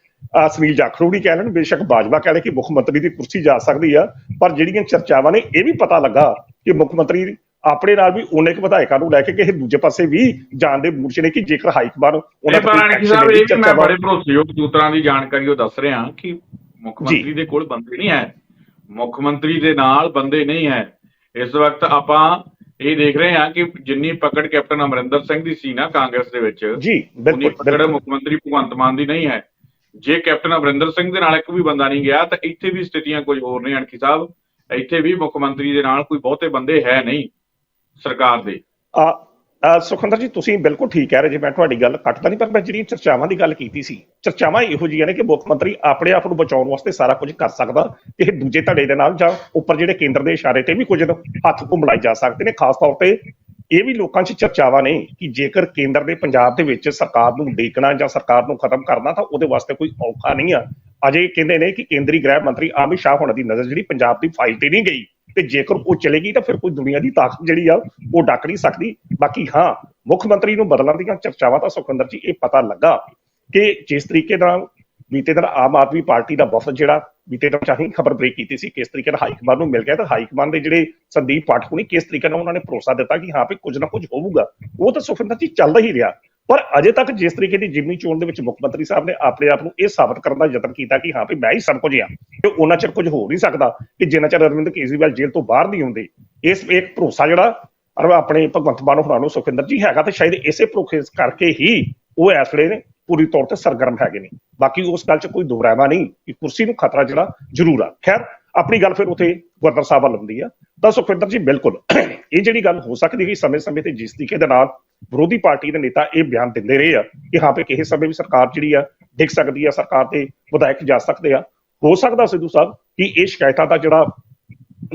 ਸੁਨੀਲ ਜਾਖੜ ਵੀ ਕਹਿ ਲੈਣ ਬੇਸ਼ੱਕ ਬਾਜਵਾ ਕਹਿ ਲੈ ਕਿ ਮੁੱਖ ਮੰਤਰੀ ਦੀ ਕੁਰਸੀ ਜਾ ਸਕਦੀ ਆ ਪਰ ਜਿਹੜੀਆਂ ਚਰਚਾਵਾਂ ਨੇ ਇਹ ਵੀ ਪਤਾ ਲੱਗਾ ਕਿ ਮੁੱਖ ਮੰਤਰੀ ਆਪਣੇ ਨਾਲ ਵੀ ਉਹਨੇ ਕੁ ਵਿਧਾਇਕਾਂ ਨੂੰ ਲੈ ਕੇ ਕਿਸੇ ਦੂਜੇ ਪਾਸੇ ਵੀ ਜਾਣ ਦੇ ਮੂਡ 'ਚ ਨੇ ਕਿ ਜੇਕਰ ਹਾਈ ਕਮਾਂਡ ਇਹ ਤੇ ਪਰ ਕੋਈ ਸਾਹਿਬ ਇਹ ਵੀ ਮੈਂ ਬੜੇ ਭਰੋਸੇਯੋਗ ਸੂਤਰਾਂ ਦੀ ਜਾਣਕਾਰੀ ਉਹ ਦੱਸ ਰਿਹਾ ਕਿ ਮੁੱਖ। ਮੰਤਰੀ ਦੇ ਕੋਲ ਬੰਦੇ ਨਹੀਂ ਹੈ। ਮੁੱਖ ਮੰਤਰੀ ਦੇ ਨਾਲ ਬੰਦੇ ਨਹੀਂ ਹੈ। ਇਸ ਵਕਤ ਆਪਾਂ ਇਹ ਦੇਖ ਰਹੇ ਹਾਂ ਕਿ ਜਿੰਨੀ ਪਕੜ ਕੈਪਟਨ ਅਮਰਿੰਦਰ ਸਿੰਘ ਦੀ ਸੀ ਨਾ ਕਾਂਗਰਸ ਦੇ ਵਿੱਚ ਜੀ ਬਿਲਕੁਲ ਪਕੜ ਮੁੱਖ ਮੰਤਰੀ ਭਗਵੰਤ ਮਾਨ ਦੀ ਨਹੀਂ ਹੈ। ਜੇ ਕੈਪਟਨ ਅਮਰਿੰਦਰ ਸਿੰਘ ਦੇ ਨਾਲ ਇੱਕ ਵੀ ਬੰਦਾ ਨਹੀਂ ਗਿਆ ਤਾਂ ਇੱਥੇ ਵੀ ਸਥਿਤੀਆਂ ਕੁਝ ਹੋਰ ਨੇ ਅਣਖੀ ਸਾਹਿਬ। ਇੱਥੇ ਵੀ ਮੁੱਖ ਮੰਤਰੀ ਦੇ ਨਾਲ ਕੋਈ ਬਹੁਤੇ ਬੰਦੇ ਹੈ ਨਹੀਂ ਸਰਕਾਰ ਦੇ। ਸੁਖਿੰਦਰ ਜੀ, ਤੁਸੀਂ ਬਿਲਕੁਲ ਠੀਕ ਕਹਿ ਰਹੇ ਜੇ ਮੈਂ ਤੁਹਾਡੀ ਗੱਲ ਕੱਟਦਾ ਨਹੀਂ, ਪਰ ਮੈਂ ਜਿਹੜੀਆਂ ਚਰਚਾਵਾਂ ਦੀ ਗੱਲ ਕੀਤੀ ਸੀ, ਚਰਚਾਵਾਂ ਇਹੋ ਜਿਹੀਆਂ ਨੇ ਕਿ ਮੁੱਖ ਮੰਤਰੀ ਆਪਣੇ ਆਪ ਨੂੰ ਬਚਾਉਣ ਵਾਸਤੇ ਸਾਰਾ ਕੁਝ ਕਰ ਸਕਦਾ ਇਹ ਦੂਜੇ ਧੜੇ ਦੇ ਨਾਲ ਜਾਂ ਉੱਪਰ ਜਿਹੜੇ ਕੇਂਦਰ ਦੇ ਇਸ਼ਾਰੇ ਤੇ ਵੀ ਕੁਝ ਹੱਥ ਘੁੰਮਲਾਈ ਜਾ ਸਕਦੇ ਨੇ। ਖਾਸ ਤੌਰ ਤੇ ਇਹ ਵੀ ਲੋਕਾਂ 'ਚ ਚਰਚਾਵਾਂ ਨੇ ਕਿ ਜੇਕਰ ਕੇਂਦਰ ਦੇ ਪੰਜਾਬ ਦੇ ਵਿੱਚ ਸਰਕਾਰ ਨੂੰ ਡੀਕਣਾ ਜਾਂ ਸਰਕਾਰ ਨੂੰ ਖਤਮ ਕਰਨਾ, ਤਾਂ ਉਹਦੇ ਵਾਸਤੇ ਕੋਈ ਔਖਾ ਨਹੀਂ ਆ। ਅਜੇ ਕਹਿੰਦੇ ਨੇ ਕਿ ਕੇਂਦਰੀ ਗ੍ਰਹਿ ਮੰਤਰੀ ਅਮਿਤ ਸ਼ਾਹ ਹੋਣਾ ਦੀ ਨਜ਼ਰ ਜਿਹੜੀ ਪੰਜਾਬ ਦੀ ਫਾਈਲ ਤੇ ਨਹੀਂ ਗਈ। ਤੇ ਜੇਕਰ ਉਹ ਚਲੇਗੀ ਤਾਂ ਫਿਰ ਕੋਈ ਦੁਨੀਆ ਦੀ ਤਾਕਤ ਜਿਹੜੀ ਆ, ਉਹ ਡੱਕ ਨਹੀਂ ਸਕਦੀ। ਬਾਕੀ ਹਾਂ, ਮੁੱਖ ਮੰਤਰੀ ਨੂੰ ਬਦਲਣ ਦੀਆਂ ਚਰਚਾਵਾਂ ਤਾਂ ਸੁਖਿੰਦਰ ਜੀ, ਇਹ ਪਤਾ ਲੱਗਾ ਕਿ ਜਿਸ ਤਰੀਕੇ ਨਾਲ ਬੀਤੇ ਦਿਨ ਆਮ ਆਦਮੀ ਪਾਰਟੀ ਦਾ ਵਫਦ ਜਿਹੜਾ, ਬੀਤੇ ਦਿਨ ਚਾਹੀ ਖਬਰ ਬ੍ਰੇਕ ਕੀਤੀ ਸੀ, ਕਿਸ ਤਰੀਕੇ ਨਾਲ ਹਾਈ ਕਮਾਂਡ ਨੂੰ ਮਿਲ ਗਿਆ ਤਾਂ ਹਾਈ ਕਮਾਂਡ ਦੇ ਜਿਹੜੇ ਸੰਦੀਪ ਪਾਠਕ ਨੇ ਕਿਸ ਤਰੀਕੇ ਨਾਲ ਉਹਨਾਂ ਨੇ ਭਰੋਸਾ ਦਿੱਤਾ ਕਿ ਹਾਂ ਵੀ ਕੁਝ ਨਾ ਕੁਝ ਹੋਊਗਾ। ਉਹ ਤਾਂ ਸੁਖਿੰਦਰ ਜੀ ਚੱਲਦਾ ਹੀ ਰਿਹਾ। ਪਰ ਅਜੇ ਤੱਕ ਜਿਸ ਤਰੀਕੇ ਦੀ ਜਿਮਨੀ ਚੋਣ ਦੇ ਵਿੱਚ ਮੁੱਖ ਮੰਤਰੀ ਸਾਹਿਬ ਨੇ ਆਪਣੇ ਆਪ ਨੂੰ ਇਹ ਸਾਬਤ ਕਰਨ ਦਾ ਯਤਨ ਕੀਤਾ ਕਿ ਹਾਂ ਵੀ ਮੈਂ ਹੀ ਸਭ ਕੁਝ ਆ ਤੇ ਉਹਨਾਂ ਚਿਰ ਕੁਝ ਹੋ ਨਹੀਂ ਸਕਦਾ ਕਿ ਜਿੰਨਾ ਚਿਰ ਅਰਵਿੰਦ ਕੇਜਰੀਵਾਲ ਜੇਲ੍ਹ ਤੋਂ ਬਾਹਰ ਨਹੀਂ ਹੁੰਦੇ, ਇਸ ਇੱਕ ਭਰੋਸਾ ਜਿਹੜਾ ਅਰ ਆਪਣੇ ਭਗਵੰਤ ਮਾਨ ਹੋਰਾਂ ਨੂੰ ਸੁਖਿੰਦਰ ਜੀ ਹੈਗਾ ਤੇ ਸ਼ਾਇਦ ਇਸੇ ਭਰੋਸੇ ਕਰਕੇ ਹੀ ਉਹ ਇਸ ਵੇਲੇ ਨੇ ਪੂਰੀ ਤੌਰ ਤੇ ਸਰਗਰਮ ਹੈਗੇ ਨੇ। ਬਾਕੀ ਉਸ ਗੱਲ 'ਚ ਕੋਈ ਦੁਹਰਾਵਾ ਨਹੀਂ ਕਿ ਕੁਰਸੀ ਨੂੰ ਖਤਰਾ ਜਿਹੜਾ ਜ਼ਰੂਰ ਆ। ਖੈਰ, ਆਪਣੀ ਗੱਲ ਫਿਰ ਉਥੇ ਗਵਰਨਰ ਸਾਹਿਬ ਵੱਲ ਹੁੰਦੀ ਆ। ਤਾਂ ਸੁਖਵਿੰਦਰ ਜੀ, ਬਿਲਕੁਲ। ਇਹ ਜਿਹੜੀ ਗੱਲ ਹੋ ਸਕਦੀ ਹੈ ਸਮੇਂ-ਸਮੇਂ ਤੇ ਜਿਸ ਤਰੀਕੇ ਦੇ ਨਾਲ ਵਿਰੋਧੀ ਪਾਰਟੀ ਦੇ ਨੇਤਾ ਇਹ ਬਿਆਨ ਦਿੰਦੇ ਰਹੇ ਆ ਕਿ ਹਾਂ ਵੀ ਕਿਸੇ ਸਮੇਂ ਵੀ ਸਰਕਾਰ ਜਿਹੜੀ ਆ ਡਿੱਗ ਸਕਦੀ ਆ, ਸਰਕਾਰ ਤੇ ਵਿਧਾਇਕ ਜਾ ਸਕਦੇ ਆ। ਹੋ ਸਕਦਾ ਸਿੱਧੂ ਸਾਹਿਬ ਕਿ ਇਹ ਸ਼ਿਕਾਇਤਾਂ ਦਾ ਜਿਹੜਾ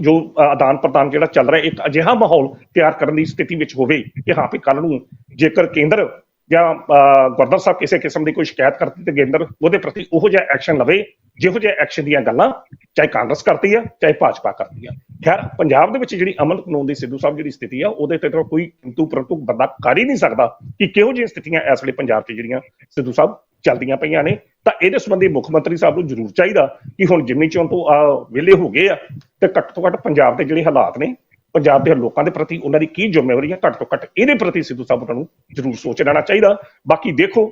ਜੋ ਆਦਾਨ ਪ੍ਰਦਾਨ ਜਿਹੜਾ ਚੱਲ ਰਿਹਾ, ਇੱਕ ਅਜਿਹਾ ਮਾਹੌਲ ਤਿਆਰ ਕਰਨ ਦੀ ਸਥਿਤੀ ਵਿੱਚ ਹੋਵੇ ਕਿ ਹਾਂ ਵੀ ਕੱਲ ਨੂੰ ਜੇਕਰ ਕੇਂਦਰ ਜਾਂ ਅ, ਗਵਰਨਰ ਸਾਹਿਬ ਕਿਸੇ ਕਿਸਮ ਦੀ ਕੋਈ ਸ਼ਿਕਾਇਤ ਕਰਦੀ ਤੇ ਕੇਂਦਰ ਉਹਦੇ ਪ੍ਰਤੀ ਉਹੋ ਜਿਹਾ ਐਕਸ਼ਨ ਲਵੇ ਜਿਹੋ ਜਿਹੇ ਐਕਸ਼ਨ ਦੀਆਂ ਗੱਲਾਂ ਚਾਹੇ ਕਾਂਗਰਸ ਕਰਦੀ ਆ ਚਾਹੇ ਭਾਜਪਾ ਕਰਦੀ ਆ। ਖੈਰ ਪੰਜਾਬ ਦੇ ਵਿੱਚ ਜਿਹੜੀ ਅਮਨ ਕਾਨੂੰਨ ਦੀ ਸਿੱਧੂ ਸਾਹਿਬ ਜਿਹੜੀ ਸਥਿਤੀ ਆ ਉਹਦੇ ਤੇ ਤਾਂ ਕੋਈ ਕਿੰਤੂ ਪਰੰਤੂ ਬੰਦਾ ਕਰ ਹੀ ਨਹੀਂ ਸਕਦਾ ਕਿ ਕਿਹੋ ਜਿਹੀਆਂ ਸਥਿਤੀਆਂ ਇਸ ਵੇਲੇ ਪੰਜਾਬ 'ਚ ਜਿਹੜੀਆਂ ਸਿੱਧੂ ਸਾਹਿਬ ਚੱਲਦੀਆਂ ਪਈਆਂ ਨੇ। ਤਾਂ ਇਹਦੇ ਸੰਬੰਧੀ ਮੁੱਖ ਮੰਤਰੀ ਸਾਹਿਬ ਨੂੰ ਜ਼ਰੂਰ ਚਾਹੀਦਾ ਕਿ ਹੁਣ ਜਿਮਨੀ ਚੋਣ ਤੋਂ ਆ ਵਿਹਲੇ ਹੋ ਗਏ ਆ ਤੇ ਘੱਟ ਤੋਂ ਘੱਟ ਪੰਜਾਬ ਦੇ ਜਿਹੜੇ ਹਾਲਾਤ ਨੇ ਪੰਜਾਬ ਦੇ ਲੋਕਾਂ ਦੇ ਪ੍ਰਤੀ ਉਹਨਾਂ ਦੀ ਕੀ ਜ਼ਿੰਮੇਵਾਰੀ ਹੈ ਘੱਟ ਤੋਂ ਘੱਟ ਇਹਦੇ ਪ੍ਰਤੀ ਸਿੱਧੂ ਸਾਹਿਬ ਨੂੰ ਜ਼ਰੂਰ ਸੋਚ ਲੈਣਾ ਚਾਹੀਦਾ। ਬਾਕੀ ਦੇਖੋ,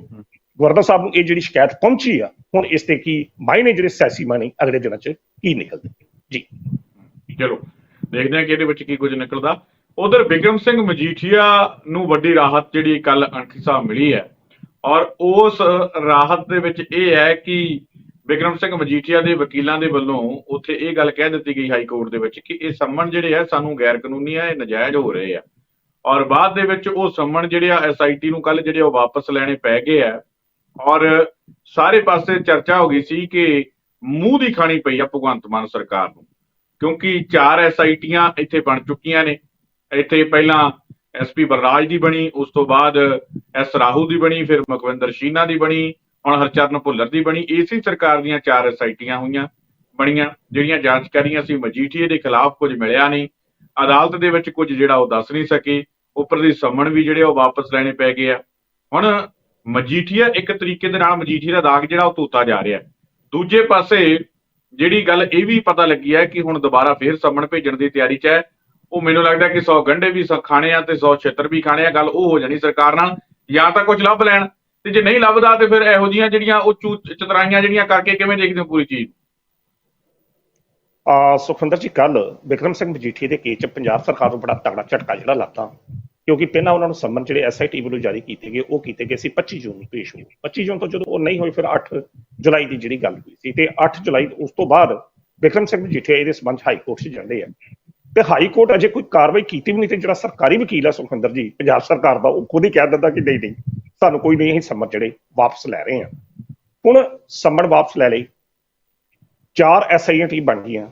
ਗਵਰਨਰ ਸਾਹਿਬ ਨੂੰ ਇਹ ਜਿਹੜੀ ਸ਼ਿਕਾਇਤ ਪਹੁੰਚੀ ਆ, ਹੁਣ ਇਸ ਤੇ ਕੀ ਮਾਇਨੇ ਜਿਹੜੇ ਸਿਆਸੀ ਮਾਇਨੇ ਅਗਲੇ ਦਿਨਾਂ 'ਚ ਕੀ ਨਿਕਲਦੇ? ਜੀ। ਚਲੋ, ਦੇਖਦੇ ਹਾਂ ਕਿ ਇਹਦੇ ਵਿੱਚ ਕੀ ਕੁਝ ਨਿਕਲਦਾ। ਉਧਰ ਬਿਕਰਮ ਸਿੰਘ ਮਜੀਠੀਆ ਨੂੰ ਵੱਡੀ ਰਾਹਤ ਜਿਹੜੀ ਕੱਲ ਅਣਖੀ ਸਾਹਿਬ ਮਿਲੀ ਹੈ। ਔਰ ਉਸ ਰਾਹਤ ਦੇ ਵਿੱਚ ਇਹ ਹੈ ਕਿ ਬਿਕਰਮ ਸਿੰਘ ਮਜੀਠੀਆ ਦੇ ਵਕੀਲਾਂ ਦੇ ਵੱਲੋਂ ਉੱਥੇ ਇਹ ਗੱਲ ਕਹਿ ਦਿੱਤੀ ਗਈ ਹਾਈ ਕੋਰਟ ਦੇ ਵਿੱਚ ਕਿ ਇਹ ਸੰਮਣ ਜਿਹੜੇ ਆ, ਸਾਨੂੰ ਗੈਰ ਕਾਨੂੰਨੀ ਆ, ਇਹ ਨਜਾਇਜ਼ ਹੋ ਰਹੇ ਆ। ਔਰ ਬਾਅਦ ਦੇ ਵਿੱਚ ਉਹ ਸੰਮਣ ਜਿਹੜੇ ਆ ਐਸਆਈਟੀ ਨੂੰ ਕੱਲ ਜਿਹੜੇ ਉਹ ਵਾਪਸ ਲੈਣੇ ਪੈ ਗਏ ਆ। ਔਰ ਸਾਰੇ ਪਾਸੇ ਚਰਚਾ ਹੋ ਗਈ ਸੀ ਕਿ ਮੂੰਹ ਦੀ ਖਾਣੀ ਪਈ ਆ ਭਗਵੰਤ ਮਾਨ ਸਰਕਾਰ ਨੂੰ, ਕਿਉਂਕਿ ਚਾਰ ਐਸਆਈਟੀਆਂ ਇੱਥੇ ਬਣ ਚੁੱਕੀਆਂ ਨੇ। ਇੱਥੇ ਪਹਿਲਾਂ ਐਸਪੀ ਬਲਰਾਜ ਦੀ ਬਣੀ, ਉਸ ਤੋਂ ਬਾਅਦ ਐਸ ਰਾਹੂ ਦੀ ਬਣੀ, ਫਿਰ ਮੁਖਵਿੰਦਰ ਸ਼ੀਨਾ ਦੀ ਬਣੀ ਹੁਣ ਹਰਚਰਨ ਭੁੱਲਰ ਦੀ ਬਣੀ। ਇਸੇ ਸਰਕਾਰ ਦੀਆਂ ਚਾਰ ਐਸਆਈਟੀਆਂ ਹੋਈਆਂ, ਬਣੀਆਂ, ਜਿਹੜੀਆਂ ਜਾਂਚ ਕਰ ਰਹੀਆਂ ਸੀ ਮਜੀਠੀਏ ਦੇ ਖਿਲਾਫ ਕੁਝ ਮਿਲਿਆ ਨਹੀਂ। ਅਦਾਲਤ ਦੇ ਵਿੱਚ ਕੁਝ ਜਿਹੜਾ ਉਹ ਦੱਸ ਨਹੀਂ ਸਕੇ, ਉੱਪਰ ਦੀ ਸੰਮਣ ਵੀ ਜਿਹੜੇ ਉਹ ਵਾਪਸ ਲੈਣੇ ਪੈ ਗਏ ਆ। ਹੁਣ ਮਜੀਠੀਆ ਇੱਕ ਤਰੀਕੇ ਦੇ ਨਾਲ ਮਜੀਠੀਆ ਦਾ ਦਾਗ ਜਿਹੜਾ ਉਹ ਧੋਤਾ ਜਾ ਰਿਹਾ। ਦੂਜੇ ਪਾਸੇ ਜਿਹੜੀ ਗੱਲ ਇਹ ਵੀ ਪਤਾ ਲੱਗੀ ਹੈ ਕਿ ਹੁਣ ਦੁਬਾਰਾ ਫੇਰ ਸੰਮਣ ਭੇਜਣ ਦੀ ਤਿਆਰੀ 'ਚ ਹੈ। ਉਹ ਮੈਨੂੰ ਲੱਗਦਾ ਕਿ 100 ਗੰਢੇ ਵੀ ਸ- ਖਾਣੇ ਆ ਤੇ 100 ਛੇਤਰ ਵੀ ਖਾਣੇ ਆ। ਗੱਲ ਉਹ ਹੋ ਜਾਣੀ ਸਰਕਾਰ ਨਾਲ, ਜਾਂ ਤਾਂ ਕੁਝ ਲੱਭ ਲੈਣ। ਤੇ ਜੇ ਨਹੀਂ ਲੱਭਦਾ ਤੇ ਫਿਰ ਇਹੋ ਜੀਆਂ ਜਿਹੜੀਆਂ ਉਹ ਚਤਰਾਈਆਂ ਜਿਹੜੀਆਂ ਕਰਕੇ ਕਿਵੇਂ ਦੇਖਦੇ ਹੋ ਪੂਰੀ ਚੀਜ਼? ਆ, ਸੁਖਵਿੰਦਰ ਜੀ ਕੱਲ ਵਿਕਰਮ ਸਿੰਘ ਮਜੀਠੀ ਦੇ ਕੇਸ 'ਚ ਪੰਜਾਬ ਸਰਕਾਰ ਨੂੰ ਬੜਾ ਤਗੜਾ ਝਟਕਾ ਜਿਹੜਾ ਲੱਤਾ। ਕਿਉਂਕਿ ਪਹਿਲਾਂ ਉਹਨਾਂ ਨੂੰ ਸੰਮਨ ਜਿਹੜੇ ਐਸਆਈਟੀ ਵੱਲੋਂ ਜਾਰੀ ਕੀਤੇ ਗਏ, ਉਹ ਕੀਤੇ ਗਏ ਸੀ 25 ਜੂਨ ਨੂੰ, ਪੇਸ਼ ਹੋਏ। 25 ਜੂਨ ਤੋਂ ਜਦੋਂ ਉਹ ਨਹੀਂ ਹੋਈ ਫਿਰ 8 ਜੁਲਾਈ ਦੀ ਜਿਹੜੀ ਗੱਲ ਹੋਈ ਸੀ। ਤੇ 8 ਜੁਲਾਈ ਉਸ ਤੋਂ ਬਾਅਦ ਵਿਕਰਮ ਸਿੰਘ ਮਜੀਠੀਆ ਇਹਦੇ ਸਬੰਧ ਹਾਈ ਕੋਰਟ 'ਚ ਜਾਂਦੇ ਆ। ਤੇ ਹਾਈ ਕੋਰਟ ਅਜੇ ਕੋਈ ਕਾਰਵਾਈ ਕੀਤੀ ਵੀ ਨਹੀਂ ਤੇ ਜਿਹੜਾ ਸਰਕਾਰੀ ਵਕੀਲ ਆ ਸੁਖਵਿੰਦਰ ਜੀ, ਪੰਜਾਬ ਸਰਕਾਰ ਦਾ, ਉਹ ਖੁਦ ਹੀ ਕਹਿ ਦਿੰਦਾ ਕਿ ਨਹੀਂ ਨਹੀਂ, ਸਾਨੂੰ ਕੋਈ ਨਹੀਂ, ਅਸੀਂ ਸੰਮਨ ਜਿਹੜੇ ਵਾਪਸ ਲੈ ਰਹੇ ਆ ਹੁਣ ਸੰਮਣ ਵਾਪਸ ਲੈ ਲਈ, ਚਾਰ ਐਸਆਈਟੀ ਬਣ ਗਈਆਂ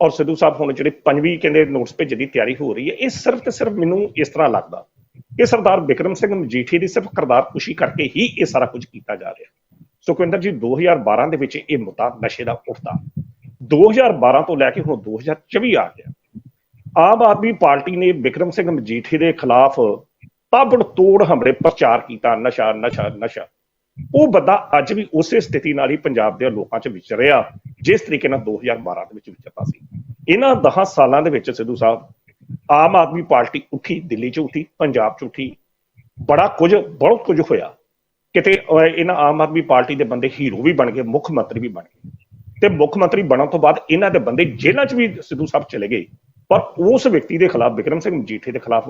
ਔਰ ਸਿੱਧੂ ਸਾਹਿਬ ਹੁਣ ਜਿਹੜੇ ਪੰਜਵੀਂ ਕਹਿੰਦੇ ਨੋਟਿਸ ਭੇਜਣ ਦੀ ਤਿਆਰੀ ਹੋ ਰਹੀ ਹੈ, ਇਹ ਸਿਰਫ ਤੇ ਸਿਰਫ ਮੈਨੂੰ ਇਸ ਤਰ੍ਹਾਂ ਲੱਗਦਾ ਕਿ ਸਰਦਾਰ ਬਿਕਰਮ ਸਿੰਘ ਮਜੀਠੀ ਦੀ ਸਿਰਫ ਕਰਦਾਰ ਖੁਸ਼ੀ ਕਰਕੇ ਹੀ ਇਹ ਸਾਰਾ ਕੁਝ ਕੀਤਾ ਜਾ ਰਿਹਾ। ਸੁਖਵਿੰਦਰ ਜੀ 2012 ਦੇ ਵਿੱਚ ਇਹ ਮੁੱਦਾ ਨਸ਼ੇ ਦਾ ਉੱਠਦਾ। 2012 ਤੋਂ ਲੈ ਕੇ ਹੁਣ 2024 ਆ ਗਿਆ। ਆਮ ਆਦਮੀ ਪਾਰਟੀ ਨੇ ਵਿਕਰਮ ਸਿੰਘ ਮਜੀਠੀ ਦੇ ਖਿਲਾਫ ਤਾਬੜ ਤੋੜ ਹਮਲੇ ਪ੍ਰਚਾਰ ਕੀਤਾ, ਨਸ਼ਾ ਨਸ਼ਾ ਨਸ਼ਾ। ਉਹ ਬੰਦਾ ਅੱਜ ਵੀ ਉਸੇ ਸਥਿਤੀ ਨਾਲ ਹੀ ਪੰਜਾਬ ਦੇ ਲੋਕਾਂ 'ਚ ਵਿਚਰਿਆ ਜਿਸ ਤਰੀਕੇ ਨਾਲ 2012 ਦੇ ਵਿੱਚ ਵਿਚਰਦਾ ਸੀ। ਇਹਨਾਂ 10 ਸਾਲਾਂ ਦੇ ਵਿੱਚ ਸਿੱਧੂ ਸਾਹਿਬ, ਆਮ ਆਦਮੀ ਪਾਰਟੀ ਉੱਠੀ, ਦਿੱਲੀ 'ਚ ਉੱਠੀ, ਪੰਜਾਬ 'ਚ ਉੱਠੀ। ਬੜਾ ਕੁਝ, ਬਹੁਤ ਕੁਝ ਹੋਇਆ। ਕਿਤੇ ਇਹਨਾਂ ਆਮ ਆਦਮੀ ਪਾਰਟੀ ਦੇ ਬੰਦੇ ਹੀਰੋ ਵੀ ਬਣ ਗਏ, ਮੁੱਖ ਮੰਤਰੀ ਵੀ ਬਣ ਗਏ। ਤੇ ਮੁੱਖ ਮੰਤਰੀ ਬਣਨ ਤੋਂ ਬਾਅਦ ਇਹਨਾਂ ਦੇ ਬੰਦੇ ਜੇਲ੍ਹਾਂ 'ਚ ਵੀ ਸਿੱਧੂ ਸਾਹਿਬ ਚਲੇ ਗਏ। ਪਰ ਉਸ ਵਿਅਕਤੀ ਦੇ ਖਿਲਾਫ, ਵਿਕਰਮ ਸਿੰਘ ਮਜੀਠੇ ਦੇ ਖਿਲਾਫ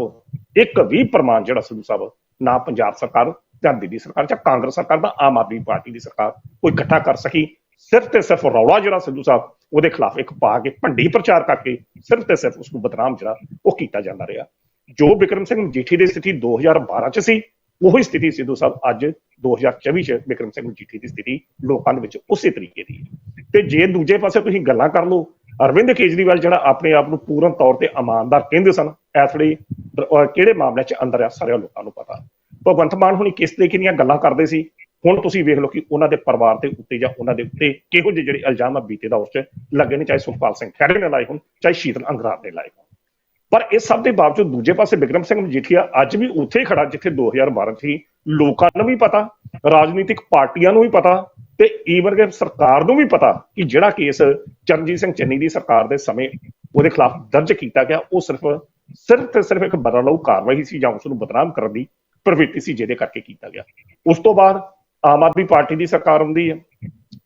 ਇੱਕ ਵੀ ਪ੍ਰਮਾਣ ਜਿਹੜਾ ਸਿੱਧੂ ਸਾਹਿਬ, ਨਾ ਪੰਜਾਬ ਸਰਕਾਰ ਜਾਂ ਦਿੱਲੀ ਸਰਕਾਰ ਜਾਂ ਕਾਂਗਰਸ ਸਰਕਾਰ ਦਾ ਆਮ ਆਦਮੀ ਪਾਰਟੀ ਦੀ ਸਰਕਾਰ ਕੋਈ ਇਕੱਠਾ ਕਰ ਸਕੀ। ਸਿਰਫ ਤੇ ਸਿਰਫ ਰੌਲਾ ਜਿਹੜਾ ਸਿੱਧੂ ਸਾਹਿਬ, ਉਹਦੇ ਖਿਲਾਫ ਇੱਕ ਪਾ ਕੇ, ਭੰਡੀ ਪ੍ਰਚਾਰ ਕਰਕੇ ਸਿਰਫ ਤੇ ਸਿਰਫ ਉਸ ਨੂੰ ਬਦਨਾਮ ਜਿਹੜਾ, ਉਹ ਕੀਤਾ ਜਾਂਦਾ ਰਿਹਾ। ਜੋ ਵਿਕਰਮ ਸਿੰਘ ਮਜੀਠੀ ਦੀ ਸਥਿਤੀ 2012 ਚ ਸੀ, ਉਹੀ ਸਥਿਤੀ ਸਿੱਧੂ ਸਾਹਿਬ ਅੱਜ 2024 ਚ ਵਿਕਰਮ ਸਿੰਘ ਮਜੀਠੀ ਦੀ ਸਥਿਤੀ ਲੋਕਾਂ ਦੇ ਵਿੱਚ ਉਸੇ ਤਰੀਕੇ ਦੀ। ਹੈ ਤੇ ਜੇ ਦੂਜੇ ਪਾਸੇ ਤੁਸੀਂ ਗੱਲਾਂ ਕਰ ਲਓ ਅਰਵਿੰਦ ਕੇਜਰੀਵਾਲ ਜਿਹੜਾ ਆਪਣੇ ਆਪ ਨੂੰ ਪੂਰਨ ਤੌਰ ਤੇ ਇਮਾਨਦਾਰ ਕਹਿੰਦੇ ਸਨ ਇਸ ਵੇਲੇ ਕਿਹੜੇ ਮਾਮਲੇ 'ਚ ਅੰਦਰ ਆ ਸਾਰੇ ਲੋਕਾਂ ਨੂੰ ਪਤਾ। ਭਗਵੰਤ ਮਾਨ ਹੁਣੀ ਕਿਸ ਤਰੀਕੇ ਦੀਆਂ ਗੱਲਾਂ ਕਰਦੇ ਸੀ? ਹੁਣ ਤੁਸੀਂ ਵੇਖ ਲਓ ਕਿ ਉਹਨਾਂ ਦੇ ਪਰਿਵਾਰ ਦੇ ਉੱਤੇ ਜਾਂ ਉਹਨਾਂ ਦੇ ਉੱਤੇ ਕਿਹੋ ਜਿਹੇ ਜਿਹੜੇ ਇਲਜ਼ਾਮ ਆ ਬੀਤੇ ਦਾ ਉਸ 'ਚ ਲੱਗੇ ਨੇ, ਚਾਹੇ ਸੁਖਪਾਲ ਸਿੰਘ ਖਹਿਰੇ ਨੇ ਲਾਏ ਹੋਣ, ਚਾਹੇ ਸ਼ੀਤਲ ਅੰਗਰਾਰ ਨੇ ਲਾਏ ਹੋਣ। ਪਰ ਇਸ ਸਭ ਦੇ ਬਾਵਜੂਦ ਦੂਜੇ ਪਾਸੇ ਵਿਕਰਮ ਸਿੰਘ ਮਜੀਠੀਆ ਅੱਜ ਵੀ ਉੱਥੇ ਹੀ ਖੜਾ, ਜਿੱਥੇ 2012 ਸੀ ਲੋਕਾਂ ਨੂੰ ਵੀ ਪਤਾ, ਰਾਜਨੀਤਿਕ ਪਾਰਟੀਆਂ ਨੂੰ ਵੀ ਪਤਾ ਤੇ ਈਵਨ ਕਿ ਸਰਕਾਰ ਨੂੰ ਵੀ ਪਤਾ ਕਿ ਜਿਹੜਾ ਕੇਸ ਚਰਨਜੀਤ ਸਿੰਘ ਚੰਨੀ ਦੀ ਸਰਕਾਰ ਦੇ ਸਮੇਂ ਉਹਦੇ ਖਿਲਾਫ ਦਰਜ ਕੀਤਾ ਗਿਆ, ਉਹ ਸਿਰਫ ਸਿਰਫ ਤੇ ਸਿਰਫ ਇੱਕ ਬਦਲਾਊ ਕਾਰਵਾਈ ਸੀ ਜਾਂ ਉਸ ਨੂੰ ਬਦਨਾਮ ਕਰਨ ਦੀ ਪ੍ਰਵਿਰਤੀ ਸੀ ਜਿਹਦੇ ਕਰਕੇ ਕੀਤਾ ਗਿਆ। ਉਸ ਤੋਂ ਬਾਅਦ ਆਮ ਆਦਮੀ ਪਾਰਟੀ ਦੀ ਸਰਕਾਰ ਹੁੰਦੀ ਹੈ,